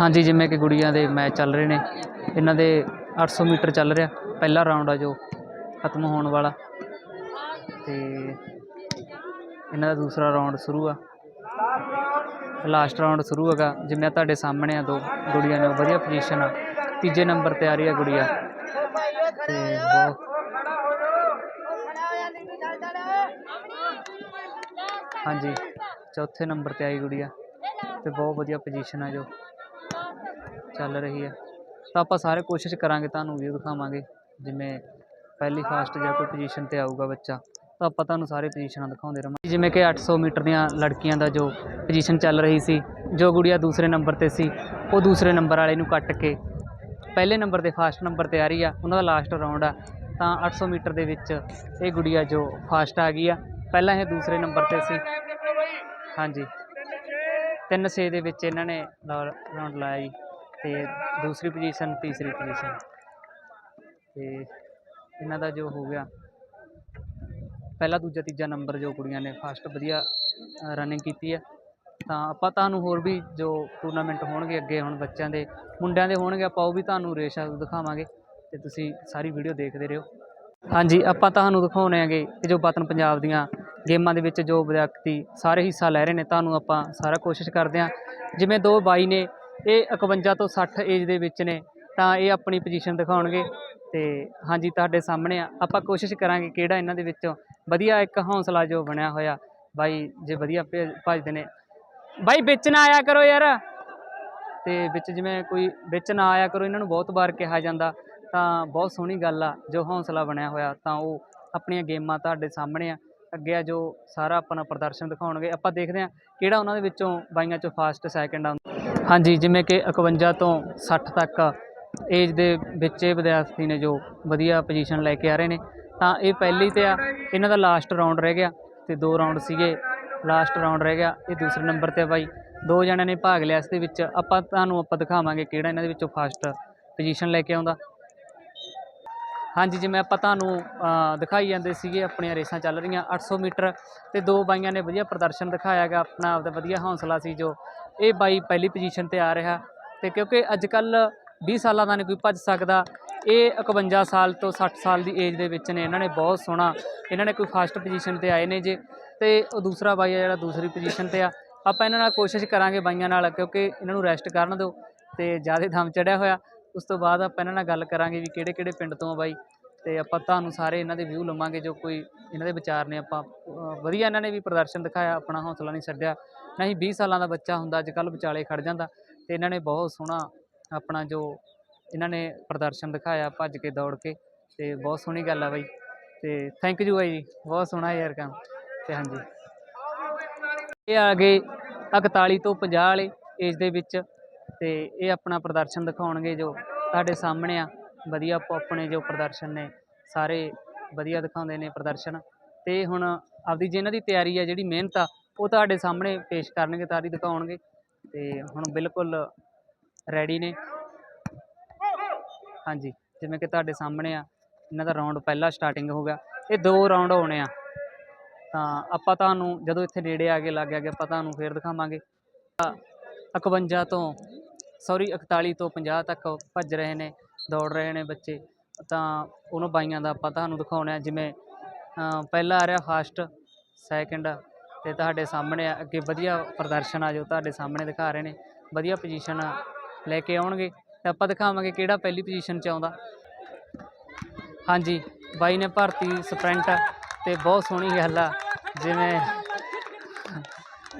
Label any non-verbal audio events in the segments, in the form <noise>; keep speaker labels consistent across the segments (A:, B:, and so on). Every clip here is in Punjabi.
A: ਹਾਂਜੀ, ਜਿਵੇਂ ਕਿ ਗੁੜੀਆਂ ਦੇ ਮੈਚ ਚੱਲ ਰਹੇ ਨੇ। ਇਹਨਾਂ ਦੇ 800 ਮੀਟਰ ਚੱਲ ਰਿਹਾ, ਪਹਿਲਾ ਰਾਊਂਡ ਆ ਜੋ, ਖਤਮ ਹੋਣ ਵਾਲਾ। ਤੇ ਇਹਨਾਂ ਦਾ ਦੂਸਰਾ ਰਾਊਂਡ ਸ਼ੁਰੂ ਆ। ਲਾਸਟ ਰਾਊਂਡ ਸ਼ੁਰੂ ਹੈਗਾ। ਜਿਵੇਂ ਤੁਹਾਡੇ ਸਾਹਮਣੇ ਆ ਦੋ ਗੁੜੀਆਂ ਨੇ ਵਧੀਆ ਪੋਜੀਸ਼ਨ ਆ। ਤੀਜੇ ਨੰਬਰ ਤੇ ਆ ਰਹੀ ਆ ਗੁੜੀਆ। ਤੇ ਬਹੁਤ ਹਾਂਜੀ, ਚੌਥੇ ਨੰਬਰ ਤੇ ਆਈ ਗੁੜੀਆ। ਤੇ ਬਹੁਤ ਵਧੀਆ ਪੋਜੀਸ਼ਨ ਆ ਜੋ। ਚੱਲ ਰਹੀ ਹੈ। ਤਾਂ ਆਪਾਂ ਸਾਰੇ ਕੋਸ਼ਿਸ਼ ਕਰਾਂਗੇ ਤੁਹਾਨੂੰ ਵੀ ਦਿਖਾਵਾਂਗੇ, ਜਿਵੇਂ ਪਹਿਲੀ ਫਾਸਟ ਜਾਂ ਕੋਈ ਪੋਜੀਸ਼ਨ ਤੇ ਆਊਗਾ ਬੱਚਾ। ਤਾਂ ਆਪਾਂ ਤੁਹਾਨੂੰ ਸਾਰੇ ਪੋਜੀਸ਼ਨਾਂ ਦਿਖਾਉਂਦੇ ਰਹਾਂਗੇ। ਜਿਵੇਂ ਕਿ 800 ਮੀਟਰ ਦੀਆਂ ਲੜਕੀਆਂ ਦਾ ਜੋ ਪੋਜੀਸ਼ਨ ਚੱਲ ਰਹੀ ਸੀ, ਜੋ ਗੁੜੀਆ ਦੂਸਰੇ ਨੰਬਰ ਤੇ ਸੀ, ਉਹ ਦੂਸਰੇ ਨੰਬਰ ਵਾਲੇ ਨੂੰ ਕੱਟ ਕੇ ਪਹਿਲੇ ਨੰਬਰ ਤੇ ਫਾਸਟ ਨੰਬਰ ਤੇ ਆ ਰਹੀ ਆ, ਉਹਨਾਂ ਦਾ ਲਾਸਟ ਰਾਊਂਡ ਆ। ਤਾਂ 800 ਮੀਟਰ ਦੇ ਵਿੱਚ ਇਹ ਗੁੜੀਆ ਜੋ ਫਾਸਟ ਆ ਗਈ ਆ। ਪਹਿਲਾਂ ਇਹ ਦੂਸਰੇ ਨੰਬਰ ਤੇ ਸੀ। ਹਾਂਜੀ। 3-6 ਦੇ ਵਿੱਚ ਇਹਨਾਂ ਨੇ ਰਾਊਂਡ ਲਾਇਆ ਜੀ। ਤੇ ਦੂਸਰੀ ਪੋਜੀਸ਼ਨ ਤੀਸਰੀ ਪੋਜੀਸ਼ਨ ਤੇ ਇਹਨਾਂ ਦਾ ਜੋ ਹੋ ਗਿਆ, ਪਹਿਲਾ ਦੂਜਾ ਤੀਜਾ ਨੰਬਰ ਜੋ ਕੁੜੀਆਂ ਨੇ ਫਾਸਟ ਵਧੀਆ ਰਨਿੰਗ ਕੀਤੀ ਹੈ ਤਾਂ ਆਪਾਂ ਤੁਹਾਨੂੰ ਹੋਰ ਵੀ ਜੋ ਟੂਰਨਾਮੈਂਟ ਹੋਣਗੇ ਅੱਗੇ ਹੁਣ ਬੱਚਿਆਂ ਦੇ, ਮੁੰਡਿਆਂ ਦੇ ਹੋਣਗੇ, ਆਪਾਂ ਉਹ ਵੀ ਤੁਹਾਨੂੰ ਰੇਸ਼ਾ ਦਿਖਾਵਾਂਗੇ। ਤੇ ਤੁਸੀਂ ਸਾਰੀ ਵੀਡੀਓ ਦੇਖਦੇ ਰਹੋ। ਹਾਂਜੀ, ਆਪਾਂ ਤੁਹਾਨੂੰ ਦਿਖਾਉਣੇ ਆਗੇ ਕਿ ਜੋ ਵਤਨ ਪੰਜਾਬ ਦੀਆਂ ਗੇਮਾਂ ਦੇ ਵਿੱਚ ਜੋ ਵਿਦਿਆਰਥੀ ਸਾਰੇ ਹਿੱਸਾ ਲੈ ਰਹੇ ਨੇ, ਤੁਹਾਨੂੰ ਆਪਾਂ ਸਾਰਾ ਕੋਸ਼ਿਸ਼ ਕਰਦੇ ਹਾਂ। ਜਿਵੇਂ ਦੋ ਬਾਈ ਨੇ ਇਹ 51 ਤੋਂ 60 ਏਜ ਦੇ ਵਿੱਚ ਨੇ, ਤਾਂ ਇਹ ਆਪਣੀ ਪੋਜੀਸ਼ਨ ਦਿਖਾਉਣਗੇ। ਤੇ ਹਾਂਜੀ, ਤੁਹਾਡੇ ਸਾਹਮਣੇ ਆ। ਆਪਾਂ ਕੋਸ਼ਿਸ਼ ਕਰਾਂਗੇ ਕਿਹੜਾ ਇਹਨਾਂ ਦੇ ਵਿੱਚੋਂ ਵਧੀਆ ਇੱਕ ਹੌਸਲਾ ਜੋ ਬਣਿਆ ਹੋਇਆ। ਬਾਈ, ਜੇ ਵਧੀਆ ਭੇਜ- ਭੱਜਦੇ ਨੇ। ਬਾਈ, ਵਿੱਚ ਨਾ ਆਇਆ ਕਰੋ ਯਾਰ। ਤੇ ਵਿੱਚ ਜਿਵੇਂ ਕੋਈ ਵਿੱਚ ਨਾ ਆਇਆ ਕਰੋ, ਇਹਨਾਂ ਨੂੰ ਬਹੁਤ ਵਾਰ ਕਿਹਾ ਜਾਂਦਾ। ਤਾਂ ਬਹੁਤ ਸੋਹਣੀ ਗੱਲ ਆ, ਜੋ ਹੌਸਲਾ ਬਣਿਆ ਹੋਇਆ, ਤਾਂ ਉਹ ਆਪਣੀਆਂ ਗੇਮਾਂ ਤੁਹਾਡੇ ਸਾਹਮਣੇ ਆ। ਅੱਗੇ ਆ ਜੋ ਸਾਰਾ ਆਪਣਾ ਪ੍ਰਦਰਸ਼ਨ ਦਿਖਾਉਣਗੇ। ਆਪਾਂ ਦੇਖਦੇ ਹਾਂ ਕਿਹੜਾ ਉਹਨਾਂ ਦੇ ਵਿੱਚੋਂ ਬਾਈਆਂ ਚੋਂ ਫਾਸਟ ਸੈਕਿੰਡ ਆਉਂਦਾ। ਹਾਂਜੀ, ਜਿਵੇਂ ਕਿ 51 ਤੋਂ 60 ਤੱਕ ਏਜ ਦੇ ਵਿੱਚ ਇਹ ਵਿਦਿਆਰਥੀ ਨੇ ਜੋ ਵਧੀਆ ਪੋਜੀਸ਼ਨ ਲੈ ਕੇ ਆ ਰਹੇ ਨੇ। ਤਾਂ ਇਹ ਪਹਿਲੀ ਤੇ ਆ, ਇਹਨਾਂ ਦਾ ਲਾਸਟ ਰਾਊਂਡ ਰਹਿ ਗਿਆ ਤੇ ਦੋ ਰਾਊਂਡ ਸੀਗੇ ਲਾਸਟ ਰਾਊਂਡ ਰਹਿ ਗਿਆ, ਇਹ ਦੂਸਰੇ ਨੰਬਰ ਤੇ ਆ ਬਾਈ। ਦੋ ਜਣਿਆਂ ਨੇ ਭਾਗ ਲਿਆ, ਇਸ ਦੇ ਵਿੱਚ ਆਪਾਂ ਤੁਹਾਨੂੰ ਆਪਾਂ ਦਿਖਾਵਾਂਗੇ ਕਿਹੜਾ ਇਹਨਾਂ ਦੇ ਵਿੱਚੋਂ ਫਸਟ ਪੋਜੀਸ਼ਨ ਲੈ ਕੇ ਆਉਂਦਾ। ਹਾਂਜੀ, ਜਿਵੇਂ ਆਪਾਂ ਤੁਹਾਨੂੰ ਦਿਖਾਈ ਜਾਂਦੇ ਸੀਗੇ, ਆਪਣੀਆਂ ਰੇਸਾਂ ਚੱਲ ਰਹੀਆਂ 800 ਮੀਟਰ ਤੇ ਦੋ ਬਾਈਆਂ ਨੇ ਵਧੀਆ ਪ੍ਰਦਰਸ਼ਨ ਦਿਖਾਇਆ ਗਾ ਆਪਣਾ ਆਪਦਾ ਵਧੀਆ ਹੌਸਲਾ ਸੀ ਜੋ। ਇਹ ਬਾਈ ਪਹਿਲੀ ਪੋਜੀਸ਼ਨ ਤੇ ਆ ਰਿਹਾ ਤੇ ਕਿਉਂਕਿ ਅੱਜ ਕੱਲ 20 ਸਾਲਾਂ ਦਾ ਨਹੀਂ ਕੋਈ ਭੱਜ ਸਕਦਾ। ਇਹ 51 ਸਾਲ ਤੋਂ 60 ਸਾਲ ਦੀ ਏਜ ਦੇ ਵਿੱਚ ਨੇ, ਇਹਨਾਂ ਨੇ ਬਹੁਤ ਸੋਹਣਾ, ਇਹਨਾਂ ਨੇ ਕੋਈ ਫਸਟ ਪੋਜੀਸ਼ਨ ਤੇ ਆਏ ਨੇ ਜੇ। ਤੇ ਉਹ ਦੂਸਰਾ ਬਾਈ ਆ ਜਿਹੜਾ ਦੂਸਰੀ ਪੋਜੀਸ਼ਨ ਤੇ ਆ। ਆਪਾਂ ਇਹਨਾਂ ਨਾਲ ਕੋਸ਼ਿਸ਼ ਕਰਾਂਗੇ ਬਾਈਆਂ ਨਾਲ, ਕਿਉਂਕਿ ਇਹਨਾਂ ਨੂੰ ਰੈਸਟ ਕਰਨ ਦਿਓ ਤੇ ਜ਼ਿਆਦਾ ਦਮ ਚੜਿਆ ਹੋਇਆ। ਉਸ ਤੋਂ ਬਾਅਦ ਆਪਾਂ ਇਹਨਾਂ ਨਾਲ ਗੱਲ ਕਰਾਂਗੇ ਵੀ ਕਿਹੜੇ ਕਿਹੜੇ ਪਿੰਡ ਤੋਂ ਆ ਬਾਈ, ਤੇ ਆਪਾਂ ਤੁਹਾਨੂੰ ਸਾਰੇ ਇਹਨਾਂ ਦੇ ਵਿਊ ਲਵਾਂਗੇ ਜੋ ਕੋਈ ਇਹਨਾਂ ਦੇ ਵਿਚਾਰ ਨੇ, ਆਪਾਂ ਵਧੀਆ ਇਹਨਾਂ ਨੇ ਵੀ ਪ੍ਰਦਰਸ਼ਨ ਦਿਖਾਇਆ, ਆਪਣਾ ਹੌਸਲਾ ਨਹੀਂ ਛੱਡਿਆ ਨਹੀਂ 20 ਸਾਲਾਂ ਦਾ ਬੱਚਾ ਹੁੰਦਾ ਅੱਜ ਕੱਲ ਵਿਚਾਲੇ ਖੜ ਜਾਂਦਾ, ਤੇ ਇਹਨਾਂ ਨੇ ਬਹੁਤ ਸੋਹਣਾ ਆਪਣਾ ਜੋ ਇਹਨਾਂ ਨੇ ਪ੍ਰਦਰਸ਼ਨ ਦਿਖਾਇਆ ਭੱਜ ਕੇ ਦੌੜ ਕੇ, ਤੇ ਬਹੁਤ ਸੋਹਣੀ ਗੱਲ ਆ ਬਾਈ, ਤੇ ਥੈਂਕ ਯੂ ਬਾਈ ਜੀ, ਬਹੁਤ ਸੋਹਣਾ ਯਾਰ ਕੰਮ, ਤੇ ਹਾਂਜੀ। ਇਹ ਆ ਗਏ 41 ਤੋਂ 50 ਵਾਲੇ ਏਜ ਦੇ ਵਿੱਚ ਤੇ ਇਹ ਆਪਣਾ ਪ੍ਰਦਰਸ਼ਨ ਦਿਖਾਉਣਗੇ ਜੋ ਤੁਹਾਡੇ ਸਾਹਮਣੇ ਆ। ਵਧੀਆ ਆਪੋ ਆਪਣੇ ਜੋ ਪ੍ਰਦਰਸ਼ਨ ਨੇ, ਸਾਰੇ ਵਧੀਆ ਦਿਖਾਉਂਦੇ ਨੇ ਪ੍ਰਦਰਸ਼ਨ। ਤੇ ਹੁਣ ਆਪਦੀ ਜਿਹਨਾਂ ਦੀ ਤਿਆਰੀ ਆ, ਜਿਹੜੀ ਮਿਹਨਤ ਆ, ਉਹ ਤੁਹਾਡੇ ਸਾਹਮਣੇ ਪੇਸ਼ ਕਰਨਗੇ, ਤਾਰੀ ਦਿਖਾਉਣਗੇ। ਤੇ ਹੁਣ ਬਿਲਕੁਲ ਰੈਡੀ ਨੇ। ਹਾਂਜੀ, ਜਿਵੇਂ ਕਿ ਤੁਹਾਡੇ ਸਾਹਮਣੇ ਆ, ਇਹਨਾਂ ਦਾ ਰਾਊਂਡ ਪਹਿਲਾ ਸਟਾਰਟਿੰਗ ਹੋ ਗਿਆ। ਇਹ ਦੋ ਰਾਊਂਡ ਹੋਣੇ ਆ। ਤਾਂ ਆਪਾਂ ਤੁਹਾਨੂੰ, ਜਦੋਂ ਇੱਥੇ ਨੇੜੇ ਆ ਕੇ ਲੱਗ ਗਿਆ, ਆਪਾਂ ਤੁਹਾਨੂੰ ਫੇਰ ਦਿਖਾਵਾਂਗੇ। ਤਾਂ 51 ਤੋਂ ਸੌਰੀ 41 ਤੋਂ 50 ਤੱਕ ਭੱਜ ਰਹੇ ਨੇ ਦੌੜ ਰਹੇ ਨੇ ਬੱਚੇ। ਤਾਂ ਉਹਨਾਂ ਬਾਈਆਂ ਦਾ ਆਪਾਂ ਤੁਹਾਨੂੰ ਦਿਖਾਉਣਾ ਹੈ ਜਿਵੇਂ ਅ, ਪਹਿਲਾ ਆ ਰਿਹਾ ਫਾਸਟ ਸੈਕਿੰਡ ਤੇ ਤੁਹਾਡੇ ਸਾਹਮਣੇ ਅੱਗੇ ਵਧੀਆ ਪ੍ਰਦਰਸ਼ਨ ਆ ਜੋ ਤੁਹਾਡੇ ਸਾਹਮਣੇ ਦਿਖਾ ਰਹੇ ਨੇ। ਵਧੀਆ ਪੋਜੀਸ਼ਨ ਲੈ ਕੇ ਆਉਣਗੇ। ਤੇ ਆਪਾਂ ਦਿਖਾਵਾਂਗੇ ਕਿਹੜਾ ਪਹਿਲੀ ਪੋਜੀਸ਼ਨ 'ਚ ਆਉਂਦਾ। ਹਾਂਜੀ ਬਾਈ ਨੇ ਭਾਰਤੀ ਸਪ੍ਰਿੰਟ ਤੇ ਬਹੁਤ ਸੋਹਣੀ ਗੱਲ ਆ ਜਿਵੇਂ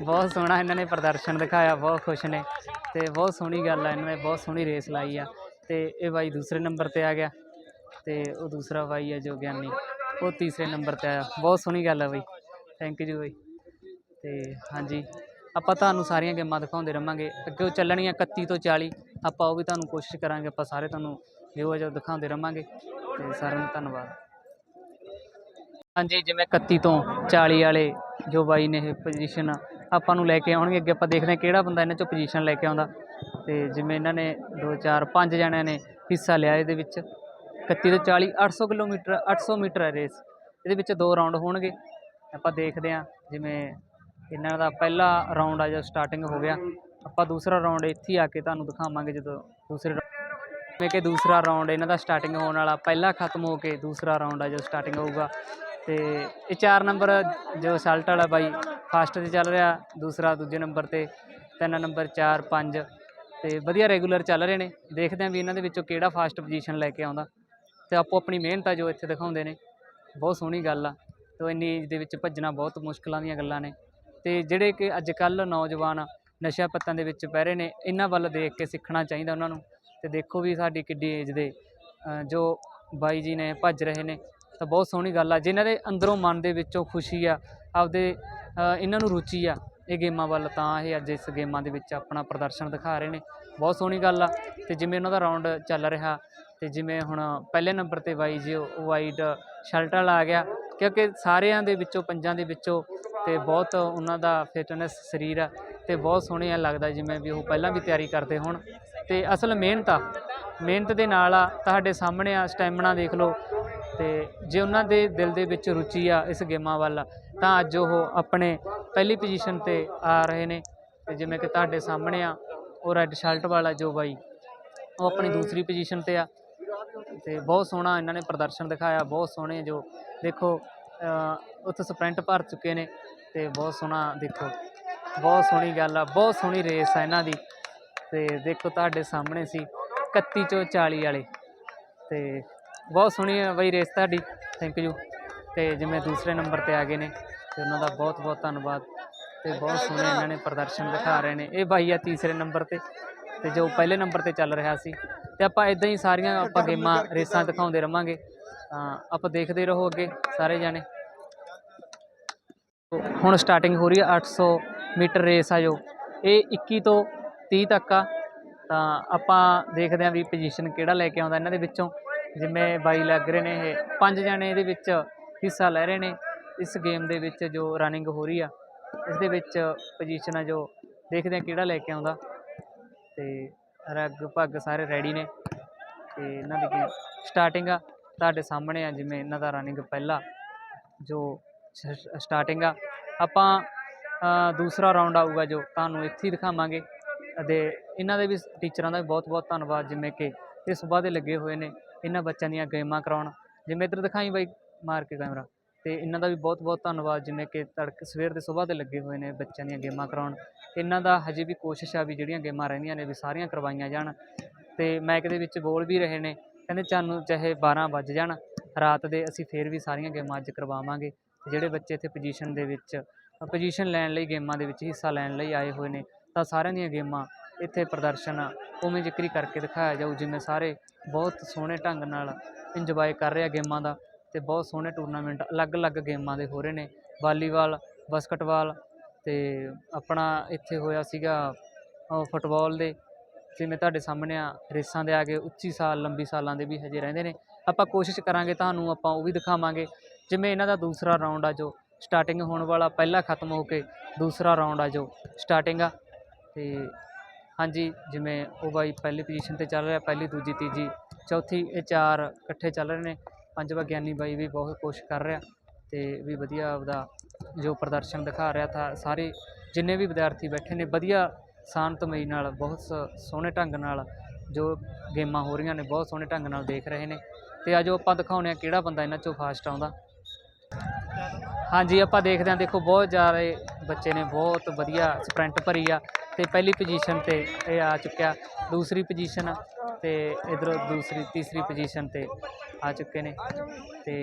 A: ਬਹੁਤ ਸੋਹਣਾ ਇਹਨਾਂ ਨੇ ਪ੍ਰਦਰਸ਼ਨ ਦਿਖਾਇਆ ਬਹੁਤ ਖੁਸ਼ ਨੇ। ਤੇ ਬਹੁਤ ਸੋਹਣੀ ਗੱਲ ਆ, ਇਹਨਾਂ ਨੇ ਬਹੁਤ ਸੋਹਣੀ ਰੇਸ ਲਾਈ ਆ। ਤੇ ਇਹ ਬਾਈ ਦੂਸਰੇ ਨੰਬਰ ਤੇ ਆ ਗਿਆ। ਤੇ ਉਹ ਦੂਸਰਾ ਬਾਈ ਆ ਜੋ ਗਿਆਨੀ, ਉਹ ਤੀਸਰੇ ਨੰਬਰ ਤੇ ਆਇਆ। ਬਹੁਤ ਸੋਹਣੀ ਗੱਲ ਆ ਬਾਈ। ਥੈਂਕ ਯੂ ਬਾਈ। ਤੇ ਹਾਂਜੀ, ਆਪਾਂ ਤੁਹਾਨੂੰ ਸਾਰੀਆਂ ਗੇਮਾਂ ਦਿਖਾਉਂਦੇ ਰਵਾਂਗੇ। ਅੱਗੇ ਉਹ ਚੱਲਣੀਆਂ 31 ਤੋਂ 40 ਆਪਾਂ ਉਹ ਵੀ ਤੁਹਾਨੂੰ ਕੋਸ਼ਿਸ਼ ਕਰਾਂਗੇ, ਆਪਾਂ ਸਾਰੇ ਤੁਹਾਨੂੰ ਵਿਊ ਜੋ ਦਿਖਾਉਂਦੇ ਰਵਾਂਗੇ। ਤੇ ਸਾਰਿਆਂ ਨੂੰ ਧੰਨਵਾਦ। ਹਾਂਜੀ, ਜਿਵੇਂ 31 ਤੋਂ 40 ਵਾਲੇ ਜੋ ਬਾਈ ਨੇ ਇਹ ਪੋਜੀਸ਼ਨ ਆਪਾਂ ਨੂੰ ਲੈ ਕੇ ਆਉਣਗੇ। ਅੱਗੇ ਆਪਾਂ ਦੇਖਦੇ ਹਾਂ ਕਿਹੜਾ ਬੰਦਾ ਇਹਨਾਂ ਚੋਂ ਪੋਜੀਸ਼ਨ ਲੈ ਕੇ ਆਉਂਦਾ। ਤੇ ਜਿਵੇਂ ਇਹਨਾਂ ਨੇ 2 4 5 ਜਣਿਆਂ ਨੇ ਹਿੱਸਾ ਲਿਆ ਇਹਦੇ ਵਿੱਚ। 31 ਤੋਂ 40 800 ਕਿਲੋਮੀਟਰ 800 ਮੀਟਰ ਹੈ ਰੇਸ। ਇਹਦੇ ਵਿੱਚ ਦੋ ਰਾਊਂਡ ਹੋਣਗੇ। ਆਪਾਂ ਦੇਖਦੇ ਹਾਂ ਜਿਵੇਂ ਇਹਨਾਂ ਦਾ ਪਹਿਲਾ ਰਾਊਂਡ ਆ ਜੋ ਸਟਾਰਟਿੰਗ ਹੋ ਗਿਆ। ਆਪਾਂ ਦੂਸਰਾ ਰਾਉਂਡ ਇੱਥੇ ਹੀ ਆ ਕੇ ਤੁਹਾਨੂੰ ਦਿਖਾਵਾਂਗੇ ਜਦੋਂ ਦੂਸਰੇ ਰੌ- ਜਿਵੇਂ ਕਿ ਦੂਸਰਾ ਰਾਉਂਡ ਇਹਨਾਂ ਦਾ ਸਟਾਰਟਿੰਗ ਹੋਣ ਵਾਲਾ, ਪਹਿਲਾ ਖਤਮ ਹੋ ਕੇ ਦੂਸਰਾ ਰਾਉਂਡ ਆ ਜੋ ਸਟਾਰਟਿੰਗ ਹੋਊਗਾ। ਤੇ ਇਹ 4 ਨੰਬਰ ਜੋ ਸਲਟ ਵਾਲਾ ਬਾਈ ਫਾਸਟ ਤੇ ਚੱਲ ਰਿਹਾ, ਦੂਸਰਾ, ਦੂਜੇ ਨੰਬਰ ਤੇ, ਤਿੰਨ, ਨੰਬਰ 4 5 ਤੇ ਵਧੀਆ ਰੈਗੂਲਰ ਚੱਲ ਰਹੇ ਨੇ। ਦੇਖਦੇ ਆਂ ਵੀ ਇਹਨਾਂ ਦੇ ਵਿੱਚੋਂ ਕਿਹੜਾ ਫਾਸਟ ਪੋਜੀਸ਼ਨ ਲੈ ਕੇ ਆਉਂਦਾ। ਤੇ ਆਪੋ ਆਪਣੀ ਮਿਹਨਤ ਆ ਜੋ ਇੱਥੇ ਦਿਖਾਉਂਦੇ ਨੇ। ਬਹੁਤ ਸੋਹਣੀ ਗੱਲ ਆ। ਤੇ ਇੰਨੀ ਏਜ ਦੇ ਵਿੱਚ ਭੱਜਣਾ ਬਹੁਤ ਮੁਸ਼ਕਲਾਂ ਦੀਆਂ ਗੱਲਾਂ ਨੇ। ਤੇ ਜਿਹੜੇ ਕਿ ਅੱਜ ਕੱਲ੍ਹ ਨੌਜਵਾਨ ਨਸ਼ਾ ਪੱਤਾਂ ਦੇ ਵਿੱਚ ਪੈ ਰਹੇ ਨੇ, ਇਹਨਾਂ ਵੱਲ ਦੇਖ ਕੇ ਸਿੱਖਣਾ ਚਾਹੀਦਾ ਉਹਨਾਂ ਨੂੰ। ਤੇ ਦੇਖੋ ਵੀ ਸਾਡੀ ਕਿੱਡੀ ਏਜ ਦੇ ਜੋ ਬਾਈ ਜੀ ਨੇ ਭੱਜ ਰਹੇ ਨੇ। ਤਾਂ ਬਹੁਤ ਸੋਹਣੀ ਗੱਲ ਆ। ਜਿਨ੍ਹਾਂ ਦੇ ਅੰਦਰੋਂ ਮਨ ਦੇ ਵਿੱਚੋਂ ਖੁਸ਼ੀ ਆ, ਆਪਦੇ ਇਹਨਾਂ ਨੂੰ ਰੁਚੀ ਆ ਇਹ ਗੇਮਾਂ ਵੱਲ, ਤਾਂ ਇਹ ਅੱਜ ਇਸ ਗੇਮਾਂ ਦੇ ਵਿੱਚ ਆਪਣਾ ਪ੍ਰਦਰਸ਼ਨ ਦਿਖਾ ਰਹੇ ਨੇ। ਬਹੁਤ ਸੋਹਣੀ ਗੱਲ ਆ ਤੇ ਜਿਵੇਂ ਉਹਨਾਂ ਦਾ ਰਾਉਂਡ ਚੱਲ ਰਿਹਾ ਤੇ ਜਿਵੇਂ ਹੁਣ ਪਹਿਲੇ ਨੰਬਰ ਤੇ ਬਾਈ ਜੀ, ਉਹ ਵਾਈਟ ਸ਼ਰਟ ਵਾਲਾ ਆ ਗਿਆ, ਕਿਉਂਕਿ ਸਾਰਿਆਂ ਦੇ ਵਿੱਚੋਂ, ਪੰਜਾਂ ਦੇ ਵਿੱਚੋਂ ਤੇ ਬਹੁਤ ਉਹਨਾਂ ਦਾ ਫਿਟਨੈਸ ਸਰੀਰ ਆ ਤੇ ਬਹੁਤ ਸੋਹਣਿਆ ਲੱਗਦਾ ਜਿਵੇਂ ਵੀ ਉਹ ਪਹਿਲਾਂ ਵੀ ਤਿਆਰੀ ਕਰਦੇ ਹੋਣ। ਤੇ ਅਸਲ ਮਿਹਨਤ ਆ, ਮਿਹਨਤ ਦੇ ਨਾਲ ਆ, ਤੁਹਾਡੇ ਸਾਹਮਣੇ ਆ ਸਟੈਮਿਨਾ ਦੇਖ ਲਓ ਤੇ ਜੇ ਉਹਨਾਂ ਦੇ ਦਿਲ ਦੇ ਵਿੱਚ ਰੁਚੀ ਆ ਇਸ ਗੇਮਾਂ ਵੱਲ, ਤਾਂ ਅੱਜ ਉਹ ਆਪਣੇ ਪਹਿਲੀ ਪੋਜੀਸ਼ਨ ਤੇ ਆ ਰਹੇ ਨੇ। ਤੇ ਜਿਵੇਂ ਕਿ ਤੁਹਾਡੇ ਸਾਹਮਣੇ ਆ, ਉਹ ਰੈੱਡ ਸ਼ਰਟ ਵਾਲਾ ਜੋ ਬਾਈ, ਉਹ ਆਪਣੀ ਦੂਸਰੀ ਪੋਜੀਸ਼ਨ ਤੇ ਆ। ਤੇ ਬਹੁਤ ਸੋਹਣਾ ਇਹਨਾਂ ਨੇ ਪ੍ਰਦਰਸ਼ਨ ਦਿਖਾਇਆ, ਬਹੁਤ ਸੋਹਣੇ ਜੋ ਦੇਖੋ ਉੱਥੇ ਸਪ੍ਰਿੰਟ ਭਰ ਚੁੱਕੇ ਨੇ ਤੇ ਬਹੁਤ ਸੋਹਣਾ ਦੇਖੋ, ਬਹੁਤ ਸੋਹਣੀ ਗੱਲ ਆ, ਬਹੁਤ ਸੋਹਣੀ ਰੇਸ ਆ ਇਹਨਾਂ ਦੀ। ਤੇ ਦੇਖੋ ਤੁਹਾਡੇ ਸਾਹਮਣੇ ਸੀ 31 ਚੋਂ 40 ਵਾਲੇ। ਤੇ ਬਹੁਤ ਸੋਹਣੀ ਹੈ ਬਾਈ ਰੇਸ ਤੁਹਾਡੀ ਥੈਂਕ ਯੂ ਤੇ ਜਿਵੇਂ ਦੂਸਰੇ ਨੰਬਰ ਤੇ ਆ ਗਏ ਨੇ, ਤੇ ਉਹਨਾਂ ਦਾ ਬਹੁਤ ਬਹੁਤ ਧੰਨਵਾਦ। ਤੇ ਬਹੁਤ ਸੋਹਣੇ ਇਹਨਾਂ ਨੇ ਪ੍ਰਦਰਸ਼ਨ ਦਿਖਾ ਰਹੇ ਨੇ। ਇਹ ਬਾਈ ਆ ਤੀਸਰੇ ਨੰਬਰ ਤੇ ਤੇ ਜੋ ਪਹਿਲੇ ਨੰਬਰ ਤੇ ਚੱਲ ਰਿਹਾ ਸੀ। ਤੇ ਆਪਾਂ ਇਦਾਂ ਹੀ ਸਾਰੀਆਂ ਆਪਾਂ ਗੇਮਾਂ, ਰੇਸਾਂ ਦਿਖਾਉਂਦੇ ਰਵਾਂਗੇ। ਤਾਂ ਆਪਾਂ ਦੇਖਦੇ ਰਹੋ ਅੱਗੇ ਸਾਰੇ ਜਾਣੇ। ਹੁਣ ਸਟਾਰਟਿੰਗ ਹੋ ਰਹੀ ਹੈ 800 ਮੀਟਰ ਰੇਸ ਆ ਜੋ। ਇਹ 21 ਤੋਂ 30 ਤੱਕ ਆ। ਤਾਂ ਆਪਾਂ ਦੇਖਦੇ ਹਾਂ ਵੀ ਪੋਜੀਸ਼ਨ ਕਿਹੜਾ ਲੈ ਕੇ ਆਉਂਦਾ ਇਹਨਾਂ ਦੇ ਵਿੱਚੋਂ। ਜਿਵੇਂ ਬਾਈ ਲੱਗ ਰਹੇ ਨੇ ਇਹ। ਪੰਜ ਜਣੇ ਇਹਦੇ ਵਿੱਚ ਹਿੱਸਾ ਲੈ ਰਹੇ ਨੇ ਇਸ ਗੇਮ ਦੇ ਵਿੱਚ ਜੋ ਰਨਿੰਗ ਹੋ ਰਹੀ ਆ। ਇਸ ਦੇ ਵਿੱਚ ਪੋਜੀਸ਼ਨ ਆ ਜੋ। ਦੇਖਦੇ ਹਾਂ ਕਿਹੜਾ ਲੈ ਕੇ ਆਉਂਦਾ। ਤੇ ਲਗਭਗ ਸਾਰੇ ਰੈਡੀ ਨੇ। ਤੇ ਇਹਨਾਂ ਦੀ ਸਟਾਰਟਿੰਗ ਆ। ਤੁਹਾਡੇ ਸਾਹਮਣੇ ਆ ਜਿਵੇਂ ਇਹਨਾਂ ਦਾ ਰਨਿੰਗ ਪਹਿਲਾ ਜੋ ਸਟਾਰਟਿੰਗ ਆ। ਆਪਾਂ ਦੂਸਰਾ ਰਾਉਂਡ ਆਊਗਾ ਜੋ। ਤੁਹਾਨੂੰ ਇੱਥੇ ਹੀ ਦਿਖਾਵਾਂਗੇ। ਅਤੇ ਇਹਨਾਂ ਦੇ ਵੀ ਟੀਚਰਾਂ ਦਾ ਵੀ ਬਹੁਤ ਬਹੁਤ ਧੰਨਵਾਦ। ਜਿਵੇਂ ਕਿ ਇਹ ਸੁਬਾਹ ਦੇ ਲੱਗੇ ਹੋਏ ਨੇ। ਇਹਨਾਂ ਬੱਚਿਆਂ ਦੀਆਂ ਗੇਮਾਂ ਕਰਾਉਣ। ਜਿਵੇਂ ਇੱਧਰ ਦਿਖਾਈ ਬਾਈ, ਮਾਰ ਕੇ ਕੈਮਰਾ ਤੇ ਇਹਨਾਂ ਦਾ ਵੀ ਬਹੁਤ ਬਹੁਤ ਧੰਨਵਾਦ। ਜਿਵੇਂ ਕਿ ਤੜਕ, ਸਵੇਰ ਦੇ ਸੁਬਾਹ ਦੇ ਲੱਗੇ ਹੋਏ ਨੇ ਬੱਚਿਆਂ ਦੀਆਂ ਗੇਮਾਂ ਕਰਾਉਣ। ਇਹਨਾਂ ਦਾ ਹਜੇ ਵੀ ਕੋਸ਼ਿਸ਼ ਆ ਵੀ ਜਿਹੜੀਆਂ ਗੇਮਾਂ ਰਹਿੰਦੀਆਂ ਨੇ ਵੀ ਸਾਰੀਆਂ ਕਰਵਾਈਆਂ ਜਾਣ। ਤੇ ਮੈਕ ਦੇ ਵਿੱਚ ਬੋਲ ਵੀ ਰਹੇ ਨੇ। ਕਹਿੰਦੇ ਸਾਨੂੰ ਚਾਹੇ 12 ਵੱਜ ਜਾਣ, ਰਾਤ ਦੇ ਅਸੀਂ ਫੇਰ ਵੀ ਸਾਰੀਆਂ ਗੇਮਾਂ ਅੱਜ ਕਰਵਾਵਾਂਗੇ। ਤੇ ਜਿਹੜੇ ਬੱਚੇ ਇੱਥੇ ਪੋਜੀਸ਼ਨ ਦੇ ਵਿੱਚ ਪੋਜੀਸ਼ਨ ਲੈਣ ਲਈ ਗੇਮਾਂ ਦੇ ਵਿੱਚ ਹਿੱਸਾ ਲੈਣ ਲਈ ਆਏ ਹੋਏ ਨੇ, ਤਾਂ ਸਾਰਿਆਂ ਦੀਆਂ ਗੇਮਾਂ ਇੱਥੇ ਪ੍ਰਦਰਸ਼ਨ ਉਵੇਂ ਜ਼ਿਕਰੀ ਕਰਕੇ ਦਿਖਾਇਆ ਜਾਊ, ਜਿਵੇਂ ਸਾਰੇ ਬਹੁਤ ਸੋਹਣੇ ਢੰਗ ਨਾਲ ਇੰਜੋਏ ਕਰ ਰਿਹਾ ਗੇਮਾਂ ਦਾ ਅਤੇ ਬਹੁਤ ਸੋਹਣੇ ਟੂਰਨਾਮੈਂਟ ਅਲੱਗ-ਅਲੱਗ ਗੇਮਾਂ ਦੇ ਹੋ ਰਹੇ ਨੇ। ਵਾਲੀਬਾਲ ਬਾਸਕਟਬਾਲ ਅਤੇ ਆਪਣਾ ਇੱਥੇ ਹੋਇਆ ਸੀਗਾ ਅ, ਫੁੱਟਬਾਲ ਦੇ। ਜਿਵੇਂ ਤੁਹਾਡੇ ਸਾਹਮਣੇ ਆ ਰੇਸਾਂ ਦੇ ਆ ਗਏ ਉੱਚੀ ਸਾਲ ਲੰਬੀ ਸਾਲਾਂ ਦੇ ਵੀ ਹਜੇ ਰਹਿੰਦੇ ਨੇ। ਆਪਾਂ ਕੋਸ਼ਿਸ਼ ਕਰਾਂਗੇ ਤੁਹਾਨੂੰ ਆਪਾਂ ਉਹ ਵੀ ਦਿਖਾਵਾਂਗੇ। ਜਿਵੇਂ ਇਹਨਾਂ ਦਾ ਦੂਸਰਾ ਰਾਉਂਡ ਆ ਜੋ ਸਟਾਰਟਿੰਗ ਹੋਣ ਵਾਲਾ ਪਹਿਲਾ ਖਤਮ ਹੋ ਕੇ ਦੂਸਰਾ ਰਾਉਂਡ ਆ ਜੋ ਸਟਾਰਟਿੰਗ ਆ। ਤੇ ਹਾਂਜੀ, ਜਿਵੇਂ ਉਹ ਬਾਈ ਪਹਿਲੀ ਪੁਜੀਸ਼ਨ ਤੇ ਚੱਲ ਰਿਹਾ, ਪਹਿਲੀ, ਦੂਜੀ, ਤੀਜੀ, ਚੌਥੀ, ਇਹ ਚਾਰ ਇਕੱਠੇ ਚੱਲ ਰਹੇ ਨੇ। ਪੰਜਵਾਂ ਗਿਆਨੀ ਬਾਈ ਵੀ ਬਹੁਤ ਕੋਸ਼ਿਸ਼ ਕਰ ਰਿਹਾ ਅਤੇ ਵੀ ਵਧੀਆ ਆਪਦਾ ਜੋ ਪ੍ਰਦਰਸ਼ਨ ਦਿਖਾ ਰਿਹਾ ਥਾ, ਸਾਰੇ ਜਿੰਨੇ ਵੀ ਵਿਦਿਆਰਥੀ ਬੈਠੇ ਨੇ, ਵਧੀਆ ਸ਼ਾਂਤਮਈ ਨਾਲ, ਬਹੁਤ ਸ- ਸੋਹਣੇ ਢੰਗ ਨਾਲ ਜੋ ਗੇਮਾਂ ਹੋ ਰਹੀਆਂ ਨੇ, ਬਹੁਤ ਸੋਹਣੇ ਢੰਗ ਨਾਲ ਦੇਖ ਰਹੇ ਨੇ। ਤੇ ਆਜੋ ਆਪਾਂ ਦਿਖਾਉਂਦੇ ਆ ਕਿਹੜਾ ਬੰਦਾ ਇਹਨਾਂ ਚੋਂ ਫਾਸਟ ਆਉਂਦਾ। ਹਾਂਜੀ, ਆਪਾਂ ਦੇਖਦੇ ਹਾਂ, ਦੇਖੋ ਬਹੁਤ ਜ਼ਿਆਦਾ ਬੱਚੇ ਨੇ, ਬਹੁਤ ਵਧੀਆ ਸਪ੍ਰਿੰਟ ਭਰੀ ਆ। ਤੇ ਪਹਿਲੀ ਪੋਜੀਸ਼ਨ ਤੇ ਇਹ ਆ ਚੁੱਕਿਆ ਦੂਸਰੀ ਪੋਜੀਸ਼ਨ ਤੇ ਇਧਰੋਂ ਦੂਸਰੀ ਤੀਸਰੀ ਪੋਜੀਸ਼ਨ ਤੇ ਆ ਚੁੱਕੇ ਨੇ। ਤੇ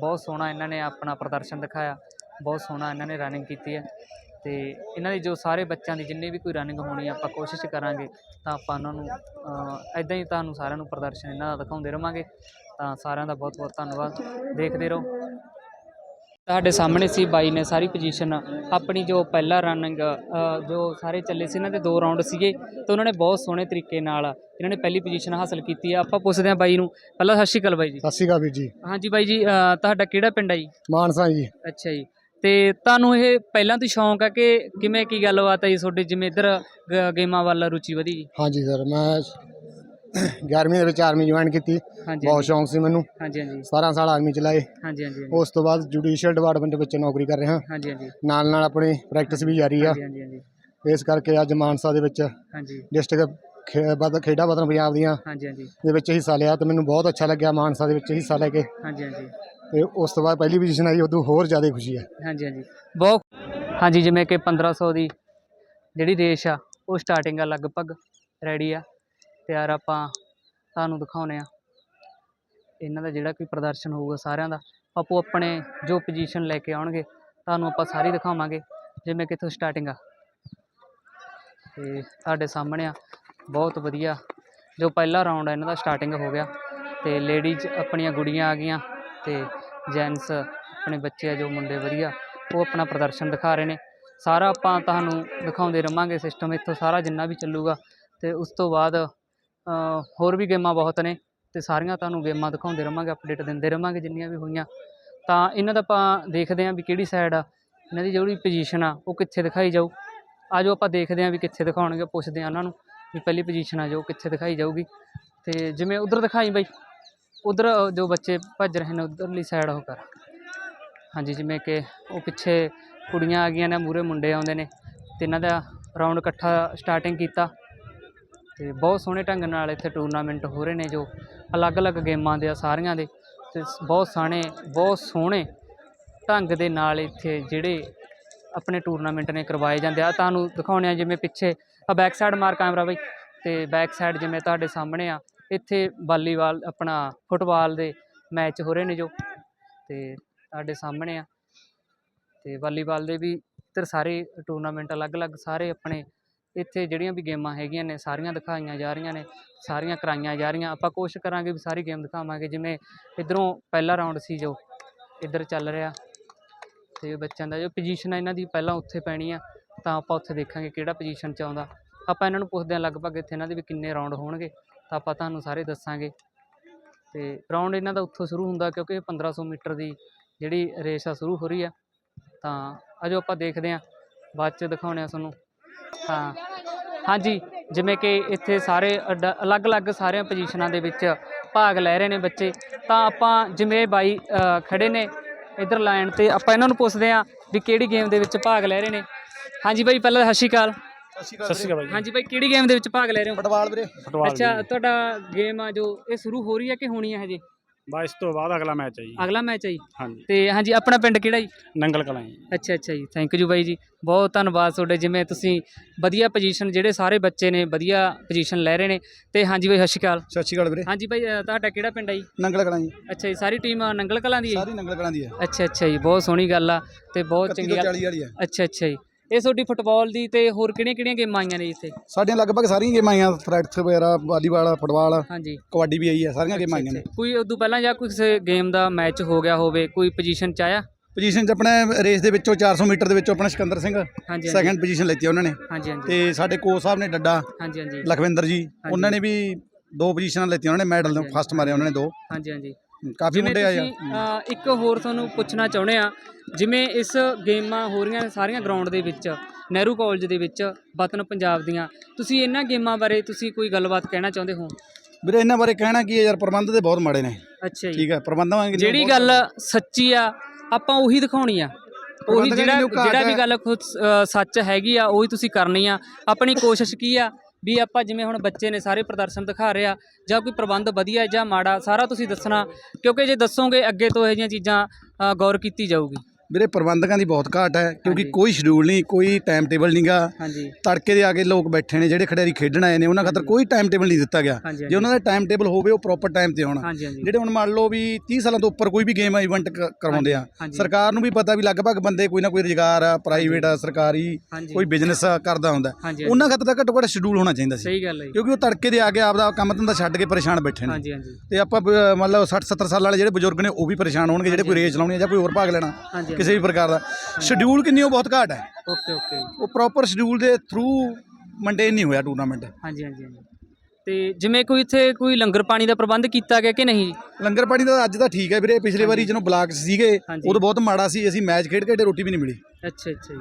A: ਬਹੁਤ ਸੋਹਣਾ ਇਹਨਾਂ ਨੇ ਆਪਣਾ ਪ੍ਰਦਰਸ਼ਨ ਦਿਖਾਇਆ ਬਹੁਤ ਸੋਹਣਾ ਇਹਨਾਂ ਨੇ ਰਨਿੰਗ ਕੀਤੀ ਹੈ। ਤੇ ਇਹਨਾਂ ਦੀ ਜੋ ਸਾਰੇ ਬੱਚਿਆਂ ਦੀ ਜਿੰਨੀ ਵੀ ਕੋਈ ਰਨਿੰਗ ਹੋਣੀ ਆ, ਆਪਾਂ ਕੋਸ਼ਿਸ਼ ਕਰਾਂਗੇ ਤਾਂ ਆਪਾਂ ਉਹਨਾਂ ਨੂੰ ਐਦਾਂ ਹੀ ਤੁਹਾਨੂੰ ਸਾਰਿਆਂ ਨੂੰ ਪ੍ਰਦਰਸ਼ਨ ਇਹਨਾਂ ਦਾ ਦਿਖਾਉਂਦੇ ਰਵਾਂਗੇ। ਤਾਂ ਸਾਰਿਆਂ ਦਾ ਬਹੁਤ ਬਹੁਤ ਧੰਨਵਾਦ। ਦੇਖਦੇ ਰਹੋ। ਤੁਹਾਡੇ ਸਾਹਮਣੇ ਸੀ ਬਾਈ ਨੇ ਸਾਰੀ ਪੋਜੀਸ਼ਨ ਆਪਣੀ ਜੋ ਪਹਿਲਾ ਰਨਿੰਗ ਜੋ ਸਾਰੇ ਚੱਲੇ ਸੀ ਇਹਨਾਂ ਦੇ ਦੋ ਰਾਉਂਡ ਸੀਗੇ ਤੇ ਉਹਨਾਂ ਨੇ ਬਹੁਤ ਸੋਹਣੇ ਤਰੀਕੇ ਨਾਲ ਇਹਨਾਂ ਨੇ ਪਹਿਲੀ ਪੋਜੀਸ਼ਨ ਹਾਸਲ ਕੀਤੀ ਹੈ ਆਪਾਂ ਪੁੱਛਦੇ ਹਾਂ ਬਾਈ ਨੂੰ। ਪਹਿਲਾਂ ਸਤਿ ਸ਼੍ਰੀ ਅਕਾਲ ਬਾਈ ਜੀ।
B: ਸਤਿ ਸ਼੍ਰੀ ਅਕਾਲ ਵੀਰ ਜੀ।
A: ਹਾਂਜੀ ਬਾਈ ਜੀ ਤੁਹਾਡਾ ਕਿਹੜਾ ਪਿੰਡ ਹੈ ਜੀ?
B: ਮਾਨਸਾ ਜੀ।
A: ਅੱਛਾ ਜੀ। ਤੇ ਤੁਹਾਨੂੰ ਇਹ ਪਹਿਲਾਂ ਤੋਂ ਸ਼ੌਂਕ ਆ ਕਿ ਕਿਵੇਂ ਕੀ ਗੱਲਬਾਤ ਹੈ ਜੀ ਤੁਹਾਡੇ ਜਿਵੇਂ ਇੱਧਰ ਗੇਮਾਂ ਵੱਲ ਰੁਚੀ ਵਧੀ ਜੀ?
B: ਹਾਂਜੀ ਸਰ ਮੈਂ <coughs> 11ਵੀਂ ਦੇ ਵਿੱਚ ਆਰਮੀ ਜੁਆਇਨ ਕੀਤੀ।
A: ਹਾਂਜੀ
B: ਬਹੁਤ ਸ਼ੌਂਕ ਸੀ ਮੈਨੂੰ।
A: ਹਾਂਜੀ ਹਾਂਜੀ।
B: 17 ਸਾਲ ਆਰਮੀ ਚਲਾਏ
A: ਹਾਂਜੀ ਹਾਂਜੀ
B: ਉਸ ਤੋਂ ਬਾਅਦ ਜੁਡੀਸ਼ੀਅਲ ਡਿਪਾਰਟਮੈਂਟ ਵਿੱਚ ਨੌਕਰੀ ਕਰ ਰਿਹਾ।
A: ਹਾਂਜੀ ਹਾਂਜੀ।
B: ਨਾਲ ਨਾਲ ਆਪਣੀ ਪ੍ਰੈਕਟਿਸ ਵੀ ਜਾਰੀ ਆ।
A: ਹਾਂਜੀ ਹਾਂਜੀ ਹਾਂਜੀ।
B: ਇਸ ਕਰਕੇ ਅੱਜ ਮਾਨਸਾ ਦੇ ਵਿੱਚ
A: ਹਾਂਜੀ।
B: ਡਿਸਟ੍ਰਿਕਟ ਖੇਡਾਂ ਬਦਨ ਪੰਜਾਬ ਦੀਆਂ।
A: ਹਾਂਜੀ ਹਾਂਜੀ।
B: ਦੇ ਵਿੱਚ ਹਿੱਸਾ ਲਿਆ ਤੇ ਮੈਨੂੰ ਬਹੁਤ ਅੱਛਾ ਲੱਗਿਆ ਮਾਨਸਾ ਦੇ ਵਿੱਚ ਹਿੱਸਾ ਲੈ ਕੇ।
A: ਹਾਂਜੀ ਹਾਂਜੀ।
B: ਤੇ ਉਸ ਤੋਂ ਬਾਅਦ ਪਹਿਲੀ ਪੋਜੀਸ਼ਨ ਆਈ ਉਦੋਂ ਹੋਰ ਜ਼ਿਆਦਾ ਖੁਸ਼ੀ ਹੈ
A: ਹਾਂਜੀ ਹਾਂਜੀ। ਬਹੁਤ ਹਾਂਜੀ ਜਿਵੇਂ ਕਿ 1500 ਦੀ ਜਿਹੜੀ ਰੇਸ ਆ ਉਹ ਸਟਾਰਟਿੰਗ ਆ ਲਗਭਗ ਰੈਡੀ ਆ। ਤਿਆਰ ਆਪਾਂ ਤੁਹਾਨੂੰ ਦਿਖਾਉਨੇ ਆ ਇਹਨਾਂ ਦਾ ਜਿਹੜਾ ਕੋਈ ਪ੍ਰਦਰਸ਼ਨ ਹੋਊਗਾ ਸਾਰਿਆਂ ਦਾ, ਆਪੋ ਆਪਣੇ ਜੋ ਪੋਜੀਸ਼ਨ ਲੈ ਕੇ ਆਉਣਗੇ, ਤੁਹਾਨੂੰ ਆਪਾਂ ਸਾਰੀ ਦਿਖਾਵਾਂਗੇ, ਜਿਵੇਂ ਕਿ ਇੱਥੋਂ ਸਟਾਰਟਿੰਗ ਆ। ਤੇ ਤੁਹਾਡੇ ਸਾਹਮਣੇ ਆ, ਬਹੁਤ ਵਧੀਆ, ਜੋ ਪਹਿਲਾ ਰਾਉਂਡ ਆ, ਇਹਨਾਂ ਦਾ ਸਟਾਰਟਿੰਗ ਹੋ ਗਿਆ। ਤੇ ਲੇਡੀਜ਼ ਆਪਣੀਆਂ ਗੁੜੀਆਂ ਆ ਗਈਆਂ, ਤੇ ਜੈਂਟਸ ਆਪਣੇ ਬੱਚੇ ਆ, ਜੋ ਮੁੰਡੇ ਵਧੀਆ, ਉਹ ਆਪਣਾ ਪ੍ਰਦਰਸ਼ਨ ਦਿਖਾ ਰਹੇ ਨੇ। ਸਾਰਾ ਆਪਾਂ ਤੁਹਾਨੂੰ ਦਿਖਾਉਂਦੇ ਰਵਾਂਗੇ ਸਿਸਟਮ ਇੱਥੋਂ ਸਾਰਾ ਜਿੰਨਾ ਵੀ ਚੱਲੂਗਾ, ਤੇ ਉਸ ਤੋਂ ਬਾਅਦ ਹੋਰ ਵੀ ਗੇਮਾਂ ਬਹੁਤ ਨੇ ਤੇ ਸਾਰੀਆਂ ਤੁਹਾਨੂੰ ਗੇਮਾਂ ਦਿਖਾਉਂਦੇ ਰਵਾਂਗੇ ਅਪਡੇਟ ਦਿੰਦੇ ਰਵਾਂਗੇ ਜਿੰਨੀਆਂ ਵੀ ਹੋਈਆਂ। ਤਾਂ ਇਹਨਾਂ ਦਾ ਆਪਾਂ ਦੇਖਦੇ ਹਾਂ ਵੀ ਕਿਹੜੀ ਸਾਈਡ ਆ, ਇਹਨਾਂ ਦੀ ਜਿਹੜੀ ਪੋਜੀਸ਼ਨ ਆ, ਉਹ ਕਿੱਥੇ ਦਿਖਾਈ ਜਾਊ। ਆਜੋ ਆਪਾਂ ਦੇਖਦੇ ਹਾਂ ਵੀ ਕਿੱਥੇ ਦਿਖਾਉਣਗੇ, ਪੁੱਛਦੇ ਹਾਂ ਉਹਨਾਂ ਨੂੰ ਵੀ ਪਹਿਲੀ ਪੋਜੀਸ਼ਨ ਆ ਜੋ ਕਿੱਥੇ ਦਿਖਾਈ ਜਾਊਗੀ। ਤੇ ਜਿਵੇਂ ਉਧਰ ਦਿਖਾਈ ਬਾਈ, ਉਧਰ ਜੋ ਬੱਚੇ ਭੱਜ ਰਹੇ ਨੇ, ਉਧਰਲੀ ਸਾਈਡ ਉਹ ਕਰ। ਹਾਂਜੀ, ਜਿਵੇਂ ਕਿ ਉਹ ਪਿੱਛੇ ਕੁੜੀਆਂ ਆ ਗਈਆਂ ਨੇ ਮੂਰੇ ਮੁੰਡੇ ਆਉਂਦੇ ਨੇ, ਤੇ ਇਹਨਾਂ ਦਾ ਰਾਉਂਡ ਇਕੱਠਾ ਸਟਾਰਟਿੰਗ ਕੀਤਾ। ਤੇ ਬਹੁਤ ਸੋਹਣੇ ਢੰਗ ਨਾਲ ਇੱਥੇ ਟੂਰਨਾਮੈਂਟ ਹੋ ਰਹੇ ਨੇ ਜੋ ਅਲੱਗ-ਅਲੱਗ ਗੇਮਾਂ ਦੇ ਆ ਸਾਰੀਆਂ ਦੇ। ਤੇ ਬਹੁਤ ਸਾਣੇ ਬਹੁਤ ਸੋਹਣੇ ਢੰਗ ਦੇ ਨਾਲ ਇੱਥੇ ਜਿਹੜੇ ਆਪਣੇ ਟੂਰਨਾਮੈਂਟ ਨੇ ਕਰਵਾਏ ਜਾਂਦੇ ਆ। ਤੁਹਾਨੂੰ ਦਿਖਾਉਣੇ ਆ ਜਿਵੇਂ ਪਿੱਛੇ ਆ ਬੈਕ ਸਾਈਡ ਮਾਰ ਕੈਮਰਾ ਬਈ। ਤੇ ਬੈਕ ਸਾਈਡ ਜਿਵੇਂ ਤੁਹਾਡੇ ਸਾਹਮਣੇ ਆ, ਇੱਥੇ ਵਾਲੀਬਾਲ ਆਪਣਾ ਫੁੱਟਬਾਲ ਦੇ ਮੈਚ ਹੋ ਰਹੇ ਨੇ ਜੋ। ਤੇ ਤੁਹਾਡੇ ਸਾਹਮਣੇ ਆ। ਤੇ ਵਾਲੀਬਾਲ ਦੇ ਵੀ ਇੱਧਰ ਸਾਰੇ ਟੂਰਨਾਮੈਂਟ ਅਲੱਗ-ਅਲੱਗ ਸਾਰੇ ਆਪਣੇ ਇੱਥੇ ਜਿਹੜੀਆਂ ਵੀ ਗੇਮਾਂ ਹੈਗੀਆਂ ਨੇ, ਸਾਰੀਆਂ ਦਿਖਾਈਆਂ ਜਾ ਰਹੀਆਂ ਨੇ, ਸਾਰੀਆਂ ਕਰਾਈਆਂ ਜਾ ਰਹੀਆਂ। ਆਪਾਂ ਕੋਸ਼ਿਸ਼ ਕਰਾਂਗੇ ਵੀ ਸਾਰੀ ਗੇਮ ਦਿਖਾਵਾਂਗੇ। ਜਿਵੇਂ ਇਧਰੋਂ ਪਹਿਲਾ ਰਾਉਂਡ ਸੀ ਜੋ, ਇੱਧਰ ਚੱਲ ਰਿਹਾ। ਤੇ ਬੱਚਿਆਂ ਦਾ ਜੋ ਪੋਜੀਸ਼ਨ ਹੈ ਇਹਨਾਂ ਦੀ ਪਹਿਲਾਂ ਉੱਥੇ ਪੈਣੀ ਆ, ਤਾਂ ਆਪਾਂ ਉੱਥੇ ਦੇਖਾਂਗੇ ਕਿਹੜਾ ਪੋਜੀਸ਼ਨ 'ਚ ਆਉਂਦਾ। ਆਪਾਂ ਇਹਨਾਂ ਨੂੰ ਪੁੱਛਦੇ ਹਾਂ ਲਗਭਗ ਇੱਥੇ ਇਹਨਾਂ ਦੇ ਵੀ ਕਿੰਨੇ ਰਾਉਂਡ ਹੋਣਗੇ, ਤਾਂ ਆਪਾਂ ਤੁਹਾਨੂੰ ਸਾਰੇ ਦੱਸਾਂਗੇ। ਤੇ ਰਾਉਂਡ ਇਹਨਾਂ ਦਾ ਉੱਥੋਂ ਸ਼ੁਰੂ ਹੁੰਦਾ ਕਿਉਂਕਿ ਇਹ 1500 ਮੀਟਰ ਦੀ ਜਿਹੜੀ ਰੇਸ ਆ, ਸ਼ੁਰੂ ਹੋ ਰਹੀ ਆ। ਤਾਂ ਅਜੋ ਆਪਾਂ ਦੇਖਦੇ ਹਾਂ, ਬਾਅਦ ਚ ਦਿਖਾਉਣੇ ਆ ਤੁਹਾਨੂੰ। ਹਾਂ। ਹਾਂਜੀ ਜਿਵੇਂ ਕਿ ਇੱਥੇ ਸਾਰੇ ਅਲੱਗ-ਅਲੱਗ ਸਾਰੀਆਂ ਪੋਜੀਸ਼ਨਾਂ ਦੇ ਵਿੱਚ ਭਾਗ ਲੈ ਰਹੇ ਨੇ ਬੱਚੇ। ਤਾਂ ਆਪਾਂ ਜਿਵੇਂ ਬਾਈ ਖੜੇ ਨੇ ਇਧਰ ਲਾਈਨ ਤੇ ਆਪਾਂ ਇਹਨਾਂ ਨੂੰ ਪੁੱਛਦੇ ਹਾਂ ਵੀ ਕਿਹੜੀ ਗੇਮ ਦੇ ਵਿੱਚ ਭਾਗ ਲੈ ਰਹੇ ਨੇ। ਹਾਂਜੀ ਬਾਈ ਪਹਿਲਾਂ ਸਤਿ ਸ਼੍ਰੀ ਅਕਾਲ।
C: ਸਤਿ ਸ਼੍ਰੀ ਅਕਾਲ
A: ਹਾਂਜੀ ਬਾਈ ਕਿਹੜੀ ਗੇਮ ਦੇ ਵਿੱਚ ਭਾਗ ਲੈ ਰਹੇ ਹੋ?
B: ਫੁੱਟਬਾਲ ਵੀਰੇ।
A: ਅੱਛਾ ਤੁਹਾਡਾ ਗੇਮ ਆ ਜੋ ਇਹ ਸ਼ੁਰੂ ਹੋ ਰਹੀ ਹੈ ਕਿ ਹੋਣੀ ਹੈ ਹਜੇ?
C: ਬਾ ਇਸ ਤੋਂ ਬਾਅਦ ਅਗਲਾ ਮੈਚ ਹੈ ਜੀ।
A: ਅਗਲਾ ਮੈਚ ਹੈ ਜੀ?
C: ਹਾਂਜੀ।
A: ਤੇ ਹਾਂਜੀ ਆਪਣਾ ਪਿੰਡ ਕਿਹੜਾ ਜੀ?
C: ਨੰਗਲ ਕਲਾਂ ਜੀ।
A: ਅੱਛਾ ਅੱਛਾ ਜੀ ਥੈਂਕ ਯੂ ਬਾਈ ਜੀ। ਬਹੁਤ ਧੰਨਵਾਦ ਤੁਹਾਡੇ ਜਿਵੇਂ ਤੁਸੀਂ ਵਧੀਆ ਪੋਜੀਸ਼ਨ ਜਿਹੜੇ ਸਾਰੇ ਬੱਚੇ ਨੇ ਵਧੀਆ ਪੋਜੀਸ਼ਨ ਲੈ ਰਹੇ ਨੇ। ਤੇ ਹਾਂਜੀ ਬਾਈ ਸਤਿ ਸ਼੍ਰੀ ਅਕਾਲ।
B: ਸਤਿ ਸ਼੍ਰੀ ਅਕਾਲ ਵੀਰੇ।
A: ਹਾਂਜੀ ਬਾਈ ਅ, ਤੁਹਾਡਾ ਕਿਹੜਾ ਪਿੰਡ ਹੈ ਜੀ?
B: ਨੰਗਲ ਕਲਾਂ ਜੀ।
A: ਅੱਛਾ ਜੀ ਸਾਰੀ ਟੀਮ ਨੰਗਲ ਕਲਾਂ ਦੀ ਹੈ ਜੀ?
B: ਸਾਰੀ ਨੰਗਲ ਕਲਾਂ ਦੀ ਹੈ।
A: ਅੱਛਾ ਅੱਛਾ ਜੀ ਬਹੁਤ ਸੋਹਣੀ ਗੱਲ ਆ ਤੇ ਬਹੁਤ
B: 31
A: ਚੰਗੀ
B: ਤੋਂ
A: ਗੱਲ
B: 40 ਵਾਲੀ ਹੈ।
A: ਅੱਛਾ ਅੱਛਾ ਜੀ। ਇਹ ਤੁਹਾਡੀ ਫੁੱਟਬਾਲ ਦੀ ਤੇ ਹੋਰ ਕਿਹੜੀਆਂ ਕਿਹੜੀਆਂ ਗੇਮਾਂ ਆਈਆਂ ਨੇ ਇੱਥੇ?
B: ਸਾਡੀਆਂ ਲਗਭਗ ਸਾਰੀਆਂ ਗੇਮਾਂ ਆਈਆਂ ਥ੍ਰੈਡਸ ਵਗੈਰਾ ਵਾਲੀਬਾਲ ਫੁੱਟਬਾਲ
A: ਹਾਂਜੀ।
B: ਕਬੱਡੀ ਵੀ ਆਈ ਹੈ ਸਾਰੀਆਂ ਗੇਮਾਂ ਆਈਆਂ ਨੇ।
A: ਕੋਈ ਉਦੋਂ ਪਹਿਲਾਂ ਜਾਂ ਕੋਈ ਕਿਸੇ ਗੇਮ ਦਾ ਮੈਚ ਹੋ ਗਿਆ ਹੋਵੇ ਕੋਈ ਪੋਜੀਸ਼ਨ ਚ ਆਇਆ?
B: ਪੋਜੀਸ਼ਨ 'ਚ ਆਪਣੇ ਰੇਸ ਦੇ ਵਿੱਚੋਂ 400 ਮੀਟਰ ਦੇ ਵਿੱਚੋਂ ਆਪਣਾ ਸਿਕੰਦਰ ਸਿੰਘ
A: ਹਾਂਜੀ ਹਾਂਜੀ।
B: ਸੈਕੰਡ ਪੋਜੀਸ਼ਨ ਲੈਤੀ ਉਹਨਾਂ ਨੇ।
A: ਹਾਂਜੀ ਹਾਂਜੀ।
B: ਤੇ ਸਾਡੇ ਕੋਚ ਸਾਹਿਬ ਨੇ ਡੱਡਾ
A: ਹਾਂਜੀ ਹਾਂਜੀ।
B: ਲਖਵਿੰਦਰ ਜੀ ਉਹਨਾਂ ਨੇ ਵੀ ਦੋ ਪੋਜੀਸ਼ਨਾਂ ਲੈਤੀਆਂ ਉਹਨਾਂ ਨੇ ਮੈਡਲ ਫਸਟ ਮਾਰਿਆ ਉਹਨਾਂ ਨੇ ਦੋ।
A: ਹਾਂਜੀ ਹਾਂਜੀ।
B: ਕਾਫੀ
A: ਜਿਵੇਂ
B: ਮੁੰਡੇ ਆਏ ਆ।
A: ਤੁਸੀਂ, ਅ, ਇੱਕ ਹੋਰ ਤੁਹਾਨੂੰ ਪੁੱਛਣਾ ਚਾਹੁੰਦੇ ਆ ਜਿਵੇਂ ਇਸ ਗੇਮਾਂ ਹੋ ਰਹੀਆਂ ਨੇ ਸਾਰੀਆਂ ਗਰਾਊਂਡ ਦੇ ਵਿੱਚ ਨਹਿਰੂ ਕਾਲਜ ਦੇ ਵਿੱਚ ਵਤਨ ਪੰਜਾਬ ਦੀਆਂ ਤੁਸੀਂ ਇਹਨਾਂ ਗੇਮਾਂ ਬਾਰੇ ਤੁਸੀਂ ਕੋਈ ਗੱਲਬਾਤ ਕਹਿਣਾ ਚਾਹੁੰਦੇ ਹੋ?
B: ਵੀਰੇ ਇਹਨਾਂ ਬਾਰੇ ਕਹਿਣਾ ਕੀ ਹੈ ਯਾਰ ਪ੍ਰਬੰਧ ਤੇ ਬਹੁਤ ਮਾੜੇ ਨੇ।
A: ਅੱਛਾ ਜੀ।
B: ਠੀਕ ਹੈ ਪ੍ਰਬੰਧਾਂ ਵਾਂਗ
A: ਜਿਹੜੀ ਗੱਲ ਸੱਚੀ ਆ ਆਪਾਂ ਉਹੀ ਦਿਖਾਉਣੀ ਆ। ਉਹੀ
B: ਪ੍ਰਬੰਧਕਾਂ
A: ਜਿਹੜਾ
B: ਦੀ ਜੋ ਘਾਟ
A: ਜਿਹੜਾ ਵੀ
B: ਹੈ।
A: ਗੱਲ ਖੁਦ ਅ, ਸੱਚ ਹੈਗੀ ਆ ਉਹੀ ਤੁਸੀਂ ਕਰਨੀ ਆ। ਆਪਣੀ ਕੋਸ਼ਿਸ਼ ਕੀ ਆ? ਵੀ ਆਪਾਂ ਜਿਵੇਂ ਹੁਣ ਬੱਚੇ ਨੇ ਸਾਰੇ ਪ੍ਰਦਰਸ਼ਨ ਦਿਖਾ ਰਿਹਾ ਜਾਂ ਕੋਈ ਪ੍ਰਬੰਧ ਵਧੀਆ ਜਾਂ ਮਾੜਾ, ਸਾਰਾ ਤੁਸੀਂ ਦੱਸਣਾ, ਕਿਉਂਕਿ ਜੇ ਦੱਸੋਗੇ ਅੱਗੇ ਤੋਂ ਇਹੋ ਜਿਹੀਆਂ ਚੀਜ਼ਾਂ ਗੌਰ ਕੀਤੀ ਜਾਊਗੀ।
B: ਵੀਰੇ ਪ੍ਰਬੰਧਕਾਂ ਦੀ ਬਹੁਤ ਘਾਟ ਹੈ ਕਿਉਂਕਿ। ਕੋਈ ਸ਼ਡਿਊਲ ਨਹੀਂ ਕੋਈ ਟਾਈਮ ਟੇਬਲ ਨਹੀਂਗਾ ਤੜਕੇ ਦੇ ਆ ਕੇ ਲੋਕ ਬੈਠੇ ਨੇ ਜਿਹੜੇ ਖਿਡਾਰੀ ਖੇਡਣ ਆਏ ਨੇ ਉਹਨਾਂ ਖਾਤਰ ਕੋਈ ਟਾਈਮ ਟੇਬਲ ਨਹੀਂ ਦਿੱਤਾ ਗਿਆ। ਜੇ ਉਹਨਾਂ ਦਾ ਟਾਈਮ ਟੇਬਲ ਹੋਵੇ ਉਹ ਪ੍ਰੋਪਰ ਟਾਈਮ ਤੇ ਆਉਣ। ਜਿਹੜੇ ਹੁਣ ਮੰਨ ਲਓ ਵੀ 30 ਸਾਲਾਂ ਤੋਂ ਉੱਪਰ ਕੋਈ ਵੀ ਗੇਮ ਇਵੈਂਟ ਕਰਵਾਉਂਦੇ ਆ। ਸਰਕਾਰ ਨੂੰ ਵੀ ਪਤਾ ਵੀ ਲਗਭਗ ਬੰਦੇ ਕੋਈ ਨਾ ਕੋਈ ਰੁਜ਼ਗਾਰ ਆ ਪ੍ਰਾਈਵੇਟ ਆ ਸਰਕਾਰੀ ਕੋਈ ਬਿਜ਼ਨਸ ਕਰਦਾ ਹੁੰਦਾ। ਉਹਨਾਂ ਖਾਤਰ ਤਾਂ ਘੱਟੋ ਘੱਟ ਸ਼ਡਿਊਲ ਹੋਣਾ ਚਾਹੀਦਾ ਸੀ।
A: ਸਹੀ ਗੱਲ ਹੈ।
B: ਕਿਉਂਕਿ ਉਹ ਤੜਕੇ ਦੇ ਆ ਕੇ ਆਪਦਾ ਕੰਮ ਧੰਦਾ ਛੱਡ ਕੇ ਪਰੇਸ਼ਾਨ ਬੈਠੇ ਨੇ। ਤੇ ਆਪਾਂ ਮੰਨ ਲਓ 60 70 ਸਾਲ ਵਾਲੇ ਜਿਹੜੇ ਬਜ਼ੁਰਗ ਨੇ ਉਹ ਵੀ ਪਰੇਸ਼ਾਨ ਹੋਣਗੇ ਜਿਹੜੇ ਕੋਈ ਰੇਸ ਲਾਉਣੀ ਹੈ ਜਾਂ ਕੋਈ ਹੋਰ ਭਾਗ ਲੈਣਾ। ਕਿਸੇ ਵੀ ਪ੍ਰਕਾਰ ਦਾ। ਸ਼ਡਿਊਲ ਕਿੰਨੀ ਉਹ ਬਹੁਤ ਘਾਟ ਹੈ।
A: ਓਕੇ ਓਕੇ
B: ਉਹ ਪ੍ਰੋਪਰ ਸ਼ਡਿਊਲ ਦੇ ਥਰੂ ਮੇਨਟੇਨ ਨਹੀਂ ਹੋਇਆ ਟੂਰਨਾਮੈਂਟ
A: ਹਾਂਜੀ ਹਾਂਜੀ ਹਾਂਜੀ। ਤੇ ਜਿਵੇਂ ਕੋਈ ਇੱਥੇ ਕੋਈ ਲੰਗਰ ਪਾਣੀ ਦਾ ਪ੍ਰਬੰਧ ਕੀਤਾ ਗਿਆ ਕਿ ਨਹੀਂ?
B: ਲੰਗਰ ਪਾਣੀ ਦਾ ਅੱਜ ਤਾਂ ਠੀਕ ਹੈ ਵੀਰੇ ਪਿਛਲੇ ਵਾਰੀ ਜਦੋਂ ਬਲਾਕ ਸੀਗੇ
A: ਹਾਂਜੀ।
B: ਉਦੋਂ ਬਹੁਤ ਮਾੜਾ ਸੀ ਅਸੀਂ ਮੈਚ ਖੇਡ ਕੇ ਤੇ ਰੋਟੀ ਵੀ ਨਹੀਂ ਮਿਲੀ।
A: ਅੱਛਾ ਅੱਛਾ ਜੀ।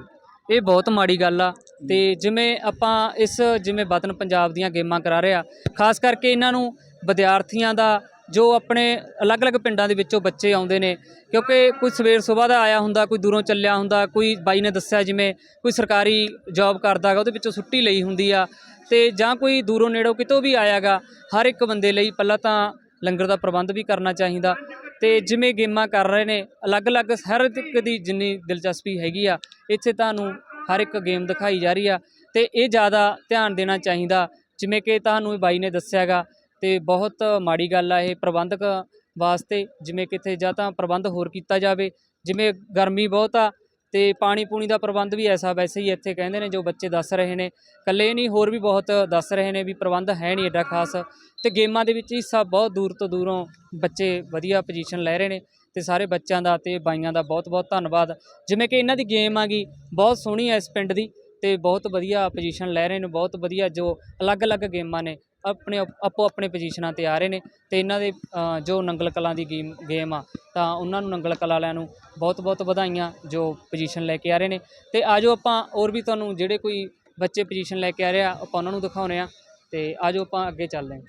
A: ਇਹ ਬਹੁਤ ਮਾੜੀ ਗੱਲ ਆ। ਤੇ ਜਿਵੇਂ ਆਪਾਂ ਇਸ ਜਿਵੇਂ ਵਤਨ ਪੰਜਾਬ ਦੀਆਂ ਗੇਮਾਂ ਕਰਾ ਰਹੇ ਆ ਖਾਸ ਕਰਕੇ ਇਹਨਾਂ ਨੂੰ ਵਿਦਿਆਰਥੀਆਂ ਦਾ ਜੋ ਆਪਣੇ ਅਲੱਗ-ਅਲੱਗ ਪਿੰਡਾਂ ਦੇ ਵਿੱਚੋਂ ਬੱਚੇ ਆਉਂਦੇ ਨੇ, ਕਿਉਂਕਿ ਕੋਈ ਸਵੇਰ ਸਵੇਰ ਦਾ ਆਇਆ ਹੁੰਦਾ, ਕੋਈ ਦੂਰੋਂ ਚੱਲਿਆ ਹੁੰਦਾ, ਕੋਈ ਬਾਈ ਨੇ ਦੱਸਿਆ ਜਿਵੇਂ ਕੋਈ ਸਰਕਾਰੀ ਜੌਬ ਕਰਦਾ ਗਾ ਉਹਦੇ ਵਿੱਚੋਂ ਛੁੱਟੀ ਲਈ ਹੁੰਦੀ ਆ, ਤੇ ਜਾਂ ਕੋਈ ਦੂਰੋਂ ਨੇੜੋਂ ਕਿਤੋਂ ਵੀ ਆਇਆਗਾ ਹਰ ਇੱਕ ਬੰਦੇ ਲਈ ਪਹਿਲਾਂ ਤਾਂ ਲੰਗਰ ਦਾ ਪ੍ਰਬੰਧ ਵੀ ਕਰਨਾ ਚਾਹੀਦਾ, ਤੇ ਜਿਵੇਂ ਗੇਮਾਂ ਕਰ ਰਹੇ ਨੇ, ਅਲੱਗ-ਅਲੱਗ ਹਰ ਇੱਕ ਦੀ ਜਿੰਨੀ ਦਿਲਚਸਪੀ ਹੈਗੀ ਆ, ਇੱਥੇ ਤੁਹਾਨੂੰ ਹਰ ਇੱਕ ਗੇਮ ਦਿਖਾਈ ਜਾ ਰਹੀ ਆ, ਤੇ ਇਹ ਜ਼ਿਆਦਾ ਧਿਆਨ ਦੇਣਾ ਚਾਹੀਦਾ, ਜਿਵੇਂ ਕਿ ਤੁਹਾਨੂੰ ਬਾਈ ਨੇ ਦੱਸਿਆਗਾ ਤੇ ਬਹੁਤ ਮਾੜੀ ਗੱਲ ਆ ਇਹ ਪ੍ਰਬੰਧਕ ਵਾਸਤੇ, ਜਿਵੇਂ ਕਿਤੇ ਜਾਂ ਤਾਂ ਪ੍ਰਬੰਧ ਹੋਰ ਕੀਤਾ ਜਾਵੇ, ਜਿਵੇਂ ਗਰਮੀ ਬਹੁਤ ਆ ਤੇ ਪਾਣੀ ਪੂਣੀ ਦਾ ਪ੍ਰਬੰਧ ਵੀ ਐਸਾ ਵੈਸੇ ਹੀ ਇੱਥੇ ਕਹਿੰਦੇ ਨੇ ਜੋ ਬੱਚੇ ਦੱਸ ਰਹੇ ਨੇ। ਇਕੱਲੇ ਨਹੀਂ, ਹੋਰ ਵੀ ਬਹੁਤ ਦੱਸ ਰਹੇ ਨੇ ਵੀ ਪ੍ਰਬੰਧ ਹੈ ਨਹੀਂ ਐਡਾ ਖਾਸ ਤੇ ਗੇਮਾਂ ਦੇ ਵਿੱਚ ਹਿੱਸਾ ਬਹੁਤ ਦੂਰ ਤੋਂ ਦੂਰੋਂ ਬੱਚੇ ਵਧੀਆ ਪੋਜੀਸ਼ਨ ਲੈ ਰਹੇ ਨੇ ਤੇ ਸਾਰੇ ਬੱਚਿਆਂ ਦਾ ਤੇ ਬਾਈਆਂ ਦਾ ਬਹੁਤ ਬਹੁਤ ਧੰਨਵਾਦ। ਜਿਵੇਂ ਕਿ ਇਹਨਾਂ ਦੀ ਗੇਮ ਆਗੀ ਬਹੁਤ ਸੋਹਣੀ ਹੈ ਇਸ ਪਿੰਡ ਦੀ ਤੇ ਬਹੁਤ ਵਧੀਆ ਪੋਜੀਸ਼ਨ ਲੈ ਰਹੇ ਨੇ, ਬਹੁਤ ਵਧੀਆ ਜੋ ਅਲੱਗ-ਅਲੱਗ ਗੇਮਾਂ ਨੇ। ਆਪਣੇ ਆਪੋ ਆਪਣੇ ਪੋਜੀਸ਼ਨਾਂ ਤੇ ਆ ਰਹੇ ਨੇ ਤੇ ਇਹਨਾਂ ਦੇ ਜੋ ਨੰਗਲ ਕਲਾਂ ਦੀ ਗੇਮ ਗੇਮ ਆ, ਤਾਂ ਉਹਨਾਂ ਨੂੰ ਨੰਗਲ ਕਲਾਂ ਵਾਲਿਆਂ ਨੂੰ ਬਹੁਤ-ਬਹੁਤ ਵਧਾਈਆਂ ਜੋ ਪੋਜੀਸ਼ਨ ਲੈ ਕੇ ਆ ਰਹੇ ਨੇ। ਤੇ ਆਜੋ ਆਪਾਂ ਹੋਰ ਵੀ ਤੁਹਾਨੂੰ ਜਿਹੜੇ ਕੋਈ ਬੱਚੇ ਪੋਜੀਸ਼ਨ ਲੈ ਕੇ ਆ ਰਹੇ ਆ, ਆਪਾਂ ਉਹਨਾਂ ਨੂੰ ਦਿਖਾਉਣੇ ਆ ਤੇ ਆਜੋ ਆਪਾਂ ਅੱਗੇ ਚੱਲਦੇ ਹਾਂ।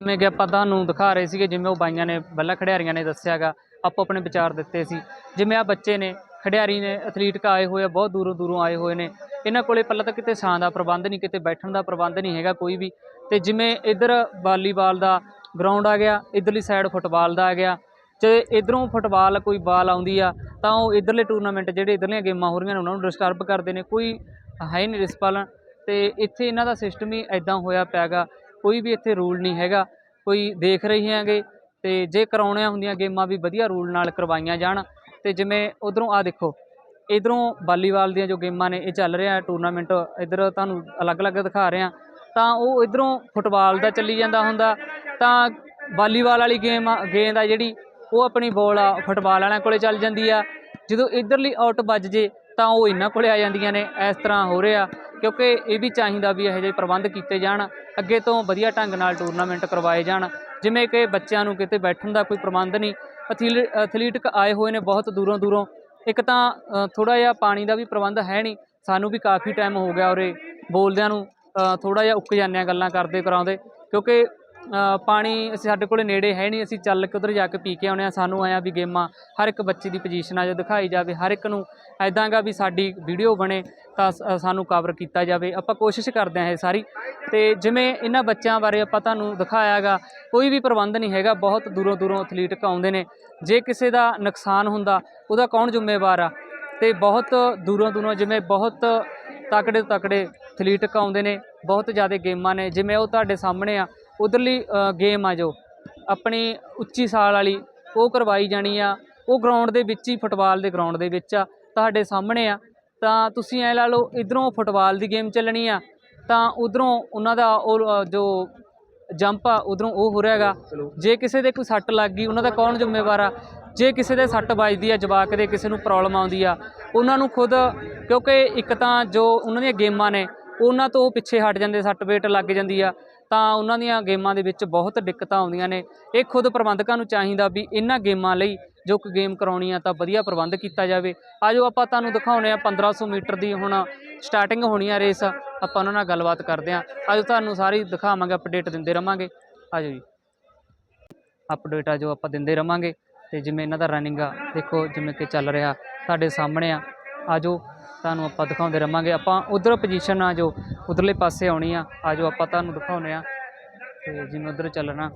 A: ਜਿਵੇਂ ਕਿ ਆਪਾਂ ਤੁਹਾਨੂੰ ਦਿਖਾ ਰਹੇ ਸੀਗੇ, ਜਿਵੇਂ ਉਹ ਬਾਈਆਂ ਨੇ ਬੱਲਾ ਖਿਡਾਰੀਆਂ ਨੇ ਦੱਸਿਆਗਾ ਆਪੋ ਆਪਣੇ ਵਿਚਾਰ ਦਿੱਤੇ ਸੀ। ਜਿਵੇਂ ਆ ਬੱਚੇ ਨੇ, ਖਿਡਾਰੀ ਨੇ ਐਥਲੀਟ ਆਏ ਹੋਏ ਆ, ਬਹੁਤ ਦੂਰੋਂ ਦੂਰੋਂ ਆਏ ਹੋਏ ਨੇ। ਇਹਨਾਂ ਕੋਲੇ ਪਹਿਲਾਂ ਤਾਂ ਕਿਤੇ ਛਾਂ ਦਾ ਪ੍ਰਬੰਧ ਨਹੀਂ, ਕਿਤੇ ਬੈਠਣ ਦਾ ਪ੍ਰਬੰਧ ਨਹੀਂ ਹੈਗਾ ਕੋਈ ਵੀ। ਤੇ ਜਿਵੇਂ ਇੱਧਰ ਵਾਲੀਬਾਲ ਦਾ ਗਰਾਊਂਡ ਆ ਗਿਆ, ਇਧਰਲੀ ਸਾਈਡ ਫੁੱਟਬਾਲ ਦਾ ਆ ਗਿਆ, ਜੇ ਇਧਰੋਂ ਫੁੱਟਬਾਲ ਕੋਈ ਬਾਲ ਆਉਂਦੀ ਆ, ਤਾਂ ਉਹ ਇਧਰਲੇ ਟੂਰਨਾਮੈਂਟ ਜਿਹੜੇ ਇਧਰਲੀਆਂ ਗੇਮਾਂ ਹੋ ਰਹੀਆਂ ਨੇ, ਉਹਨਾਂ ਨੂੰ ਡਿਸਟਰਬ ਕਰਦੇ ਨੇ, ਕੋਈ ਹੈ ਨਹੀਂ ਰਿਸਪਾਲਨ ਤੇ ਇੱਥੇ ਇਹਨਾਂ ਦਾ ਸਿਸਟਮ ਹੀ ਐਦਾਂ ਹੋਇਆ ਪਿਆਗਾ, ਕੋਈ ਵੀ ਇੱਥੇ ਰੂਲ ਨਹੀਂ ਹੈਗਾ, ਕੋਈ ਦੇਖ ਰਹੀ ਹੈਗੇ, ਤੇ ਜੇ ਕਰਾਉਣੀਆਂ ਹੁੰਦੀਆਂ ਗੇਮਾਂ ਵੀ ਵਧੀਆ ਰੂਲ ਨਾਲ ਕਰਵਾਈਆਂ ਜਾਣ। ਤੇ ਜਿਵੇਂ ਉਧਰੋਂ ਆ ਦੇਖੋ, ਇਧਰੋਂ ਵਾਲੀਬਾਲ ਦੀਆਂ ਜੋ ਗੇਮਾਂ ਨੇ, ਇਹ ਚੱਲ ਰਿਹਾ ਟੂਰਨਾਮੈਂਟ ਇਧਰ ਤੁਹਾਨੂੰ ਅਲੱਗ-ਅਲੱਗ ਦਿਖਾ ਰਿਹਾ। ਤਾਂ ਉਹ ਇਧਰੋਂ ਫੁੱਟਬਾਲ ਦਾ ਚੱਲੀ ਜਾਂਦਾ ਹੁੰਦਾ। ਤਾਂ ਵਾਲੀਬਾਲ ਵਾਲੀ ਗੇਮ ਆ- ਗੇਂਦ ਆ ਜਿਹੜੀ, ਉਹ ਆਪਣੀ ਬੋਲ ਆ, ਫੁੱਟਬਾਲ ਵਾਲਿਆਂ ਕੋਲੇ ਚੱਲ ਜਾਂਦੀ ਆ। ਜਦੋਂ ਇਧਰਲੀ ਆਊਟ ਵੱਜ ਜੇ, ਤਾਂ ਉਹ ਇਹਨਾਂ ਕੋਲੇ ਆ ਜਾਂਦੀਆਂ ਨੇ, ਇਸ ਤਰ੍ਹਾਂ ਹੋ ਰਿਹਾ। ਕਿਉਂਕਿ ਇਹ ਵੀ ਚਾਹੀਦਾ ਵੀ ਇਹੋ ਜਿਹੇ ਪ੍ਰਬੰਧ ਕੀਤੇ ਜਾਣ, ਅੱਗੇ ਤੋਂ ਵਧੀਆ ਢੰਗ ਨਾਲ ਟੂਰਨਾਮੈਂਟ ਕਰਵਾਏ ਜਾਣ। ਜਿਵੇਂ ਕਿ ਬੱਚਿਆਂ ਨੂੰ ਕਿਤੇ ਬੈਠਣ ਦਾ ਕੋਈ ਪ੍ਰਬੰਧ ਨਹੀਂ, ਅਥਲੀ ਐਥਲੀਟਿਕ ਆਏ ਹੋਏ ਨੇ ਬਹੁਤ ਦੂਰੋਂ ਦੂਰੋਂ। ਇੱਕ ਤਾਂ ਥੋੜਾ ਜਿਹਾ ਪਾਣੀ ਦਾ ਵੀ ਪ੍ਰਬੰਧ ਹੈ ਨਹੀਂ, ਸਾਨੂੰ ਵੀ ਕਾਫੀ ਟਾਈਮ ਹੋ ਗਿਆ ਉਰੇ ਬੋਲਦਿਆਂ ਨੂੰ। ਥੋੜਾ ਜਿਹਾ ਉੱਕ ਜਾਂਦੇ ਹਾਂ ਗੱਲਾਂ ਕਰਦੇ ਕਰਾਉਂਦੇ, ਕਿਉਂਕਿ ਪਾਣੀ ਅਸੀਂ ਸਾਡੇ ਕੋਲੇ ਨੇੜੇ ਹੈ ਨਹੀਂ, ਅਸੀਂ ਚੱਲ ਕੇ ਉਧਰ ਜਾ ਕੇ ਪੀ ਕੇ ਆਉਣੇ ਆ ਸਾਨੂੰ ਆਇਆ ਵੀ ਗੇਮਾਂ, ਹਰ ਇੱਕ ਬੱਚੇ ਦੀ ਪੋਜੀਸ਼ਨ ਆ ਜੋ ਦਿਖਾਈ ਜਾਵੇ, ਹਰ ਇੱਕ ਨੂੰ ਐਦਾਂਗਾ ਵੀ ਸਾਡੀ ਵੀਡੀਓ ਬਣੇ ਤਾਂ ਸਾਨੂੰ ਕਵਰ ਕੀਤਾ ਜਾਵੇ, ਆਪਾਂ ਕੋਸ਼ਿਸ਼ ਕਰਦੇ ਹਾਂ ਇਹ ਸਾਰੀ। ਤੇ ਜਿਵੇਂ ਇਹਨਾਂ ਬੱਚਿਆਂ ਬਾਰੇ ਆਪਾਂ ਤੁਹਾਨੂੰ ਦਿਖਾਇਆਗਾ ਕੋਈ ਵੀ ਪ੍ਰਬੰਧ ਨਹੀਂ ਹੈਗਾ, ਬਹੁਤ ਦੂਰੋਂ ਦੂਰੋਂ ਐਥਲੀਟਿਕ ਆਉਂਦੇ ਨੇ, ਜੇ ਕਿਸੇ ਦਾ ਨੁਕਸਾਨ ਹੁੰਦਾ, ਉਹਦਾ ਕੌਣ ਜ਼ਿੰਮੇਵਾਰ ਆ? ਤੇ ਬਹੁਤ ਦੂਰੋਂ ਦੂਰੋਂ ਜਿਵੇਂ ਬਹੁਤ ਤਕੜੇ ਤਕੜੇ ਐਥਲੀਟਿਕ ਆਉਂਦੇ ਨੇ, ਬਹੁਤ ਜ਼ਿਆਦਾ ਗੇਮਾਂ ਨੇ, ਜਿਵੇਂ ਉਹ ਤੁਹਾਡੇ ਸਾਹਮਣੇ ਆ, ਉਧਰਲੀ ਗੇਮ ਆ ਜੋ, ਆਪਣੀ ਉੱਚੀ ਸਾਲ ਵਾਲੀ, ਉਹ ਕਰਵਾਈ ਜਾਣੀ ਆ, ਉਹ ਗਰਾਊਂਡ ਦੇ ਵਿੱਚ ਹੀ ਫੁੱਟਬਾਲ ਦੇ ਗਰਾਊਂਡ ਦੇ ਵਿੱਚ ਆ, ਤੁਹਾਡੇ ਸਾਹਮਣੇ ਆ, ਤਾਂ ਤੁਸੀਂ ਐ ਲਾ ਲਓ, ਇਧਰੋਂ ਫੁੱਟਬਾਲ ਦੀ ਗੇਮ ਚੱਲਣੀ ਆ, ਤਾਂ ਉਧਰੋਂ ਉਹਨਾਂ ਦਾ ਉਹ ਜੋ ਜੰਪ ਆ, ਉਧਰੋਂ ਉਹ ਹੋ ਰਿਹਾ ਹੈਗਾ, ਜੇ ਕਿਸੇ ਦੇ ਕੋਈ ਸੱਟ ਲੱਗ ਗਈ, ਉਹਨਾਂ ਦਾ ਕੌਣ ਜ਼ਿੰਮੇਵਾਰ ਆ? ਜੇ ਕਿਸੇ ਦੇ ਸੱਟ ਵੱਜਦੀ ਆ, ਜਵਾਕ ਦੇ ਕਿਸੇ ਨੂੰ ਪ੍ਰੋਬਲਮ ਆਉਂਦੀ ਆ, ਉਹਨਾਂ ਨੂੰ ਖੁਦ, ਕਿਉਂਕਿ ਇੱਕ ਤਾਂ ਜੋ ਉਹਨਾਂ ਦੀਆਂ ਗੇਮਾਂ ਨੇ ਉਹਨਾਂ ਤੋਂ ਪਿੱਛੇ ਹਟ ਜਾਂਦੇ, ਸੱਟ ਵੇਟ ਲੱਗ ਜਾਂਦੀ ਆ, ਤਾਂ ਉਹਨਾਂ ਦੀਆਂ ਗੇਮਾਂ ਦੇ ਵਿੱਚ ਬਹੁਤ ਦਿੱਕਤਾਂ ਆਉਂਦੀਆਂ ਨੇ। ਇਹ ਖੁਦ ਪ੍ਰਬੰਧਕਾਂ ਨੂੰ ਚਾਹੀਦਾ ਵੀ ਇਹਨਾਂ ਗੇਮਾਂ ਲਈ ਜੋ ਕੋਈ ਗੇਮ ਕਰਾਉਣੀ ਆ ਤਾਂ ਵਧੀਆ ਪ੍ਰਬੰਧ ਕੀਤਾ ਜਾਵੇ। ਆਜੋ ਆਪਾਂ ਤੁਹਾਨੂੰ ਦਿਖਾਉਨੇ ਆ 1500 ਮੀਟਰ ਦੀ ਹੁਣ ਸਟਾਰਟਿੰਗ ਹੋਣੀ ਆ ਰੇਸ। ਆਪਾਂ ਉਹਨਾਂ ਨਾਲ ਗੱਲਬਾਤ ਕਰਦੇ ਆ। ਆਜੋ ਤੁਹਾਨੂੰ ਸਾਰੀ ਦਿਖਾਵਾਂਗੇ ਅਪਡੇਟ ਦਿੰਦੇ ਰਵਾਂਗੇ। ਆਜੋ ਜੀ। ਅਪਡੇਟ ਆ ਜੋ ਆਪਾਂ ਦਿੰਦੇ ਰਵਾਂਗੇ। ਤੇ ਜਿਵੇਂ ਇਹਨਾਂ ਦਾ ਰਨਿੰਗ ਆ, ਦੇਖੋ ਜਿਵੇਂ ਕਿ ਚੱਲ ਰਿਹਾ ਤੁਹਾਡੇ ਸਾਹਮਣੇ ਆ। ਆਜੋ, ਤੁਹਾਨੂੰ ਆਪਾਂ ਦਿਖਾਉਂਦੇ ਰਵਾਂਗੇ। ਆਪਾਂ ਉਧਰ ਪੋਜੀਸ਼ਨ ਆ ਜੋ, ਉਧਰਲੇ ਪਾਸੇ ਆਉਣੀ ਆ। ਆਜੋ, ਆਪਾਂ ਤੁਹਾਨੂੰ ਦਿਖਾਉਂਦੇ ਆ। ਤੇ ਜਿਵੇਂ ਉਧਰ ਚੱਲਣਾ।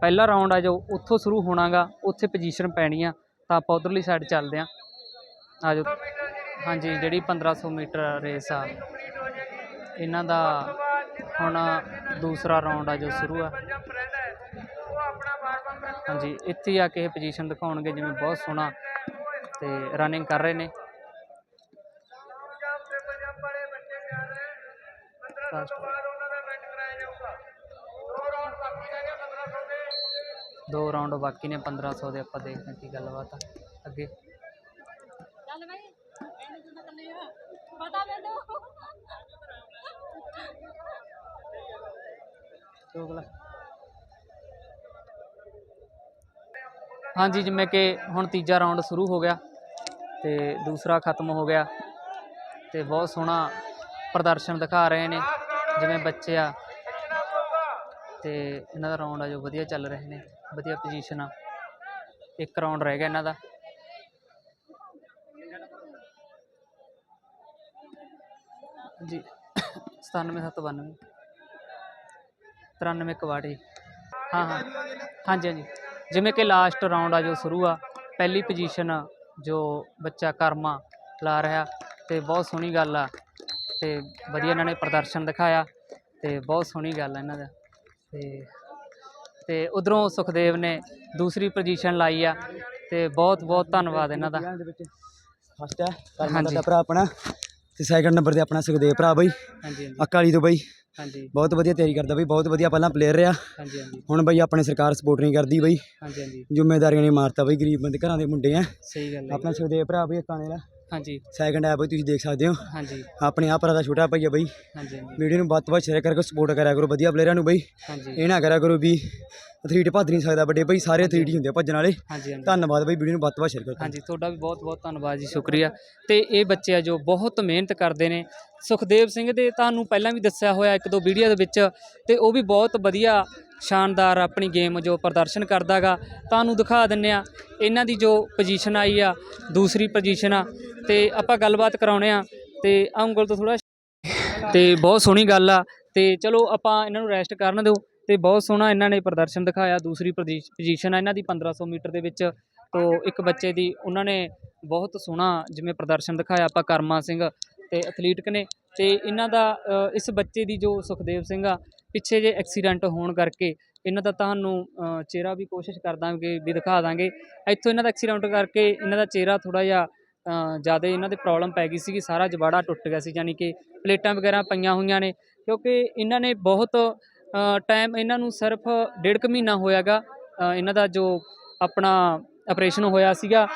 A: ਪਹਿਲਾ ਰਾਉਂਡ ਆ ਜੋ, ਉੱਥੋਂ ਸ਼ੁਰੂ ਹੋਣਾਗਾ, ਉੱਥੇ ਪੋਜੀਸ਼ਨ ਪੈਣੀ ਆ। ਤਾਂ ਆਪਾਂ ਉਧਰਲੀ ਸਾਈਡ ਚੱਲਦੇ ਆ। ਆਜੋ। ਹਾਂਜੀ, ਜਿਹੜੀ 1500 ਮੀਟਰ ਰੇਸ ਆ। ਇਹਨਾਂ ਦਾ ਹੁਣ ਦੂਸਰਾ ਰਾਉਂਡ ਆ ਜੋ ਸ਼ੁਰੂ ਆ। ਹਾਂਜੀ, ਇੱਥੇ ਆ ਕੇ ਇਹ ਪੋਜੀਸ਼ਨ ਦਿਖਾਉਣਗੇ, ਜਿਵੇਂ ਬਹੁਤ ਸੋਹਣਾ। ਤੇ ਰਨਿੰਗ ਕਰ ਰਹੇ ਨੇ। ਦੋ ਰਾਉਂਡ ਬਾਕੀ ਨੇ 1500 ਦੇ ਆਪਾਂ ਦੇਖਦੇ ਹਾਂ ਕੀ ਗੱਲਬਾਤ ਆ। ਅੱਗੇ।
D: ਚੱਲ ਬਈ ਇਹਨੂੰ ਕਿਉਂ ਚੱਲੀ ਆ। ਪਤਾ ਮੈਨੂੰ
A: ਚੋ ਅਗਲਾ ਹਾਂਜੀ ਜਿਵੇਂ ਕਿ ਹੁਣ ਤੀਜਾ ਰਾਉਂਡ ਸ਼ੁਰੂ ਹੋ ਗਿਆ ਤੇ ਦੂਸਰਾ ਖਤਮ ਹੋ ਗਿਆ ਤੇ ਬਹੁਤ ਸੋਹਣਾ ਪ੍ਰਦਰਸ਼ਨ ਦਿਖਾ ਰਹੇ ਨੇ। ਜਿਵੇਂ ਬੱਚੇ ਆ, ਤੇ ਇਹਨਾਂ ਦਾ ਰਾਉਂਡ ਆ ਜੋ ਵਧੀਆ ਚੱਲ ਰਹੇ ਨੇ, ਵਧੀਆ ਪੋਜੀਸ਼ਨ ਆ। ਇੱਕ ਰਾਉਂਡ ਰਹਿ ਗਿਆ ਇਹਨਾਂ ਦਾ। ਜੀ 97792 9361 ਜੀ ਹਾਂ ਹਾਂ, ਹਾਂਜੀ ਹਾਂਜੀ। ਜਿਵੇਂ ਕਿ ਲਾਸਟ ਰਾਉਂਡ ਆ ਜੋ ਸ਼ੁਰੂ ਆ, ਪਹਿਲੀ ਪੋਜੀਸ਼ਨ ਜੋ ਬੱਚਾ ਕਰਮਾ ਲਾ ਰਿਹਾ, ਤੇ ਬਹੁਤ ਸੋਹਣੀ ਗੱਲ ਆ। ਤੇ ਵਧੀਆ ਇਹਨਾਂ ਨੇ ਪ੍ਰਦਰਸ਼ਨ ਦਿਖਾਇਆ ਤੇ ਬਹੁਤ ਸੋਹਣੀ ਗੱਲ ਆ ਇਹਨਾਂ ਦਾ। ਤੇ ਤੇ ਉਧਰੋਂ ਸੁਖਦੇਵ ਨੇ ਦੂਸਰੀ ਪੋਜੀਸ਼ਨ ਲਾਈ ਆ ਤੇ ਬਹੁਤ ਬਹੁਤ ਧੰਨਵਾਦ ਇਹਨਾਂ ਦਾ।
E: ਫਸਟ ਹੈ ਕਰਮਾ
A: ਹਾਂਜੀ।
E: ਦਾ ਭਰਾ ਆਪਣਾ ਤੇ ਸੈਕੰਡ ਨੰਬਰ ਤੇ ਆਪਣਾ ਸੁਖਦੇਵ ਭਰਾ ਬਈ।
A: ਹਾਂਜੀ ਹਾਂਜੀ।
E: ਅਕਾਲੀ ਤੋਂ ਬਈ।
A: ਹਾਂਜੀ।
E: ਬਹੁਤ ਵਧੀਆ ਤਿਆਰੀ ਕਰਦਾ ਬਈ ਬਹੁਤ ਵਧੀਆ ਪਹਿਲਾਂ ਪਲੇਅਰ ਰਿਹਾ।
A: ਹਾਂਜੀ ਹਾਂਜੀ।
E: ਹੁਣ ਬਈ ਆਪਣੇ ਸਰਕਾਰ ਸਪੋਰਟ ਨਹੀਂ ਕਰਦੀ ਬਈ।
A: ਹਾਂਜੀ ਹਾਂਜੀ।
E: ਜ਼ਿੰਮੇਵਾਰੀਆਂ ਨੇ ਮਾਰਤਾ ਬਈ ਗਰੀਬ ਬੰਦੇ ਘਰਾਂ ਦੇ ਮੁੰਡੇ ਆ।
A: ਸਹੀ ਗੱਲ ਹੈ
E: ਆਪਣਾ ਸੁਖਦੇਵ ਭਰਾ ਬਈ ਅਕਾਲੇ ਦਾ।
A: ਹਾਂਜੀ।
E: ਸੈਕੰਡ ਬਈ ਤੁਸੀਂ ਦੇਖ ਸਕਦੇ ਹੋ।
A: ਹਾਂਜੀ।
E: ਆਪਣੇ ਆ ਭਰਾ ਦਾ ਛੋਟਾ ਭਾਈ ਆ ਬਈ।
A: ਹਾਂਜੀ
E: ਵੀਡੀਓ ਨੂੰ ਵੱਧ ਤੋਂ ਵੱਧ ਸ਼ੇਅਰ ਕਰਕੇ ਸਪੋਰਟ ਕਰਿਆ ਕਰੋ ਵਧੀਆ ਪਲੇਅਰਾਂ ਨੂੰ ਬਈ।
A: ਹਾਂਜੀ।
E: ਇਹ ਨਾ ਕਰਿਆ ਕਰੋ ਵੀ ਅਥਲੀਟ ਭੱਜ ਨਹੀਂ ਸਕਦਾ ਵੱਡੇ ਬਈ ਸਾਰੇ ਅਥਲੀਟ ਹੀ ਹੁੰਦੇ ਆ ਭੱਜਣ ਵਾਲੇ।
A: ਹਾਂਜੀ ਹਾਂਜੀ।
E: ਧੰਨਵਾਦ ਬਈ ਵੀਡੀਓ ਨੂੰ ਵੱਧ ਤੋਂ ਵੱਧ ਸ਼ੇਅਰ ਕਰੋ।
A: ਹਾਂਜੀ ਤੁਹਾਡਾ ਵੀ ਬਹੁਤ ਬਹੁਤ ਧੰਨਵਾਦ ਜੀ ਸ਼ੁਕਰੀਆ। ਤੇ ਇਹ ਬੱਚੇ ਆ ਜੋ ਬਹੁਤ ਮਿਹਨਤ ਕਰਦੇ ਨੇ। ਸੁਖਦੇਵ ਸਿੰਘ ਦੇ ਤੁਹਾਨੂੰ ਪਹਿਲਾਂ ਵੀ ਦੱਸਿਆ ਹੋਇਆ ਇੱਕ ਦੋ ਵੀਡੀਓ ਦੇ ਵਿੱਚ ਤੇ ਉਹ ਵੀ ਬਹੁਤ ਵਧੀਆ ਸ਼ਾਨਦਾਰ ਆਪਣੀ ਗੇਮ ਜੋ ਪ੍ਰਦਰਸ਼ਨ ਕਰਦਾਗਾ, ਤੁਹਾਨੂੰ ਦਿਖਾ ਦਿੰਨੇ ਆ, ਇਹਨਾਂ ਦੀ ਜੋ ਪੋਜੀਸ਼ਨ ਆਈ ਆ, ਦੂਸਰੀ ਪੋਜੀਸ਼ਨ ਆ, ਤੇ ਆਪਾਂ ਗੱਲਬਾਤ ਕਰਾਉਣੇ ਆ, ਤੇ ਆਹ ਤੋਂ ਥੋੜਾ ਤੇ ਬਹੁਤ ਸੋਹਣੀ ਗੱਲ ਆ, ਤੇ ਚਲੋ ਆਪਾਂ ਇਹਨਾਂ ਨੂੰ ਰੈਸਟ ਕਰਨ ਦਿਓ, ਤੇ ਬਹੁਤ ਸੋਹਣਾ ਇਹਨਾਂ ਨੇ ਪ੍ਰਦਰਸ਼ਨ ਦਿਖਾਇਆ, ਦੂਸਰੀ ਪੋਜੀਸ਼ਨ ਆ ਇਹਨਾਂ ਦੀ 1500 ਮੀਟਰ ਦੇ ਵਿੱਚ, ਤੋਂ ਇੱਕ ਬੱਚੇ ਦੀ ਉਹਨਾਂ ਨੇ ਬਹੁਤ ਸੋਹਣਾ ਜਿਵੇਂ ਪ੍ਰਦਰਸ਼ਨ ਦਿਖਾਇਆ, ਆਪਾਂ ਕਰਮਾ ਸਿੰਘ ਤੇ ਐਥਲੀਟਕ ਨੇ, ਤੇ ਇਹਨਾਂ ਦਾ ਇਸ ਬੱਚੇ ਦੀ ਜੋ ਸੁਖਦੇਵ ਸਿੰਘ ਆ ਪਿੱਛੇ ਜੇ ਐਕਸੀਡੈਂਟ ਹੋਣ ਕਰਕੇ ਇਹਨਾਂ ਦਾ ਤੁਹਾਨੂੰ ਚਿਹਰਾ ਵੀ ਕੋਸ਼ਿਸ਼ ਕਰ ਦਾਂਗੇ, ਵੀ ਦਿਖਾ ਦਾਂਗੇ। ਇੱਥੋਂ ਇਹਨਾਂ ਦਾ ਐਕਸੀਡੈਂਟ ਕਰਕੇ ਇਹਨਾਂ ਦਾ ਚਿਹਰਾ ਥੋੜਾ ਜਿਹਾ ਜ਼ਿਆਦਾ ਇਹਨਾਂ ਦੇ ਪ੍ਰੋਬਲਮ ਪੈ ਗਈ ਸੀਗੀ, ਸਾਰਾ ਜਵਾੜਾ ਟੁੱਟ ਗਿਆ ਸੀ ਯਾਨੀ ਕਿ ਪਲੇਟਾਂ ਵਗੈਰਾ ਪਈਆਂ ਹੋਈਆਂ ਨੇ। ਕਿਉਂਕਿ ਇਹਨਾਂ ਨੇ ਬਹੁਤ ਟਾਈਮ ਇਹਨਾਂ ਨੂੰ ਸਿਰਫ ਡੇਢ ਕੁ ਮਹੀਨਾ ਹੋਇਆਗਾ ਇਹਨਾਂ ਦਾ ਜੋ ਆਪਣਾ ਆਪਰੇਸ਼ਨ ਹੋਇਆ ਸੀਗਾ।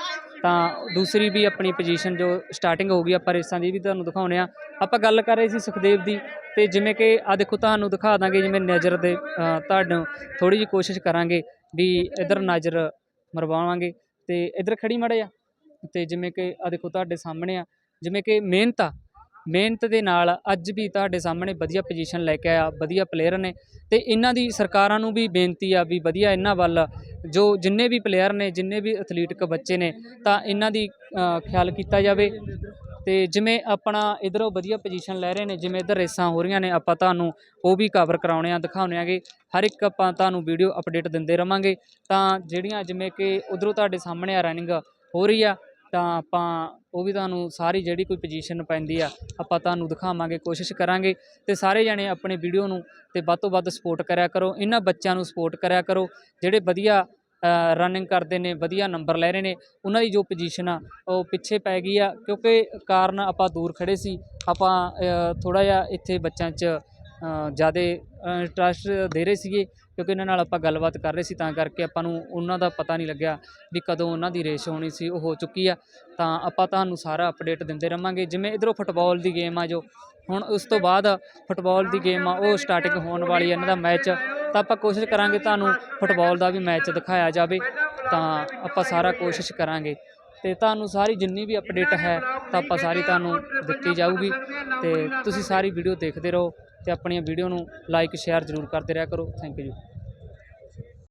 A: ਤਾਂ ਦੂਸਰੀ ਵੀ ਆਪਣੀ ਪੋਜੀਸ਼ਨ ਜੋ ਸਟਾਰਟਿੰਗ ਹੋ ਗਈ ਆਪਾਂ ਰੇਸਾਂ ਦੀ ਵੀ ਤੁਹਾਨੂੰ ਦਿਖਾਉਣੇ ਆ ਆਪਾਂ ਗੱਲ ਕਰ ਰਹੇ ਸੀ ਸੁਖਦੇਵ ਦੀ ਤੇ ਜਿਵੇਂ ਕਿ ਆ ਦੇਖੋ ਤੁਹਾਨੂੰ ਦਿਖਾ ਦਾਂਗੇ ਜਿਵੇਂ ਨਜ਼ਰ ਦੇ ਅ, ਤੁਹਾਨੂੰ ਥੋੜੀ ਜਿਹੀ ਕੋਸ਼ਿਸ਼ ਕਰਾਂਗੇ ਵੀ ਇਧਰ ਨਜ਼ਰ ਮਰਵਾਵਾਂਗੇ। ਤੇ ਇਧਰ ਖੜੀ ਮੜੇ ਆ ਤੇ ਜਿਵੇਂ ਕਿ ਆ ਦੇਖੋ ਤੁਹਾਡੇ ਸਾਹਮਣੇ ਆ ਜਿਵੇਂ ਕਿ ਮਿਹਨਤ ਆ ਮਿਹਨਤ ਦੇ ਨਾਲ ਅੱਜ ਵੀ ਤੁਹਾਡੇ ਸਾਹਮਣੇ ਵਧੀਆ ਪੋਜੀਸ਼ਨ ਲੈ ਕੇ ਆਇਆ, ਵਧੀਆ ਪਲੇਅਰ ਨੇ ਤੇ ਇਹਨਾਂ ਦੀ ਸਰਕਾਰਾਂ ਨੂੰ ਵੀ ਬੇਨਤੀ ਆ ਵੀ ਵਧੀਆ ਇਹਨਾਂ ਵੱਲ ਜੋ ਜਿੰਨੇ ਵੀ ਪਲੇਅਰ ਨੇ, ਜਿੰਨੇ ਵੀ ਐਥਲੀਟਿਕ ਬੱਚੇ ਨੇ, ਤਾਂ ਇਹਨਾਂ ਦੀ ਖਿਆਲ ਕੀਤਾ ਜਾਵੇ। ਤੇ ਜਿਵੇਂ ਆਪਣਾ ਇਧਰੋਂ ਵਧੀਆ ਪੋਜੀਸ਼ਨ ਲੈ ਰਹੇ ਨੇ, ਜਿਵੇਂ ਇਧਰ ਰੇਸਾਂ ਹੋ ਰਹੀਆਂ ਨੇ, ਆਪਾਂ ਤੁਹਾਨੂੰ ਉਹ ਵੀ ਕਵਰ ਕਰਾਉਣੇ ਆ, ਦਿਖਾਉਣੇ ਆਗੇ। ਹਰ ਇੱਕ ਆਪਾਂ ਤੁਹਾਨੂੰ ਵੀਡੀਓ ਅਪਡੇਟ ਦਿੰਦੇ ਰਵਾਂਗੇ। ਤਾਂ ਜਿਹੜੀਆਂ ਜਿਵੇਂ ਕਿ ਉਧਰੋਂ ਤੁਹਾਡੇ ਸਾਹਮਣੇ ਆ ਰਨਿੰਗ ਹੋ ਰਹੀ ਆ, ਤਾਂ ਆਪਾਂ ਉਹ ਵੀ ਤੁਹਾਨੂੰ ਸਾਰੀ ਜਿਹੜੀ ਕੋਈ ਪੋਜੀਸ਼ਨ ਪੈਂਦੀ ਆ, ਆਪਾਂ ਤੁਹਾਨੂੰ ਦਿਖਾਵਾਂਗੇ, ਕੋਸ਼ਿਸ਼ ਕਰਾਂਗੇ ਤੇ ਸਾਰੇ ਜਣੇ ਆਪਣੇ ਵੀਡੀਓ ਨੂੰ ਤੇ ਵੱਧ ਤੋਂ ਵੱਧ ਸਪੋਰਟ ਕਰਿਆ ਕਰੋ, ਇਹਨਾਂ ਬੱਚਿਆਂ ਨੂੰ ਸਪੋਰਟ ਕਰਿਆ ਕਰੋ, ਜਿਹੜੇ ਵਧੀਆ ਰਨਿੰਗ ਕਰਦੇ ਨੇ, ਵਧੀਆ ਨੰਬਰ ਲੈ ਰਹੇ ਨੇ, ਉਹਨਾਂ ਦੀ ਜੋ ਪੋਜੀਸ਼ਨ ਆ, ਉਹ ਪਿੱਛੇ ਪੈ ਗਈ ਆ, ਕਿਉਂਕਿ ਕਾਰਨ ਆਪਾਂ ਦੂਰ ਖੜੇ ਸੀ, ਆਪਾਂ ਥੋੜਾ ਜਿਹਾ ਇੱਥੇ ਬੱਚਿਆਂ 'ਚ ਜ਼ਿਆਦਾ ਇੰਟਰਸਟ ਦੇ ਰਹੇ ਸੀਗੇ ਕਿਉਂਕਿ ਇਹਨਾਂ ਨਾਲ ਆਪਾਂ ਗੱਲਬਾਤ ਕਰ ਰਹੇ ਸੀ, ਤਾਂ ਕਰਕੇ ਆਪਾਂ ਨੂੰ ਉਹਨਾਂ ਦਾ ਪਤਾ ਨਹੀਂ ਲੱਗਿਆ ਵੀ ਕਦੋਂ ਉਹਨਾਂ ਦੀ ਰੇਸ ਹੋਣੀ ਸੀ, ਉਹ ਹੋ ਚੁੱਕੀ ਆ। ਤਾਂ ਆਪਾਂ ਤੁਹਾਨੂੰ ਸਾਰਾ ਅਪਡੇਟ ਦਿੰਦੇ ਰਵਾਂਗੇ। ਜਿਵੇਂ ਇਧਰੋਂ ਫੁੱਟਬਾਲ ਦੀ ਗੇਮ ਆ ਜੋ, ਹੁਣ ਉਸ ਤੋਂ ਬਾਅਦ ਫੁੱਟਬਾਲ ਦੀ ਗੇਮ ਆ, ਉਹ ਸਟਾਰਟਿੰਗ ਹੋਣ ਵਾਲੀ ਹੈ ਇਹਨਾਂ ਦਾ ਮੈਚ ਤਾਂ ਆਪਾਂ ਕੋਸ਼ਿਸ਼ ਕਰਾਂਗੇ ਤੁਹਾਨੂੰ ਫੁੱਟਬਾਲ ਦਾ ਵੀ ਮੈਚ ਦਿਖਾਇਆ ਜਾਵੇ, ਤਾਂ ਆਪਾਂ ਸਾਰਾ ਕੋਸ਼ਿਸ਼ ਕਰਾਂਗੇ। ਤੇ ਤੁਹਾਨੂੰ ਸਾਰੀ ਜਿੰਨੀ ਵੀ ਅਪਡੇਟ ਹੈ, ਤਾਂ ਆਪਾਂ ਸਾਰੀ ਤੁਹਾਨੂੰ ਦਿੱਤੀ ਜਾਊਗੀ। ਤੇ ਤੁਸੀਂ ਸਾਰੀ ਵੀਡੀਓ ਦੇਖਦੇ ਰਹੋ ਤੇ ਆਪਣੀਆਂ ਵੀਡੀਓ ਨੂੰ ਲਾਈਕ ਸ਼ੇਅਰ ਜ਼ਰੂਰ ਕਰਦੇ ਰਿਹਾ ਕਰੋ। Thank you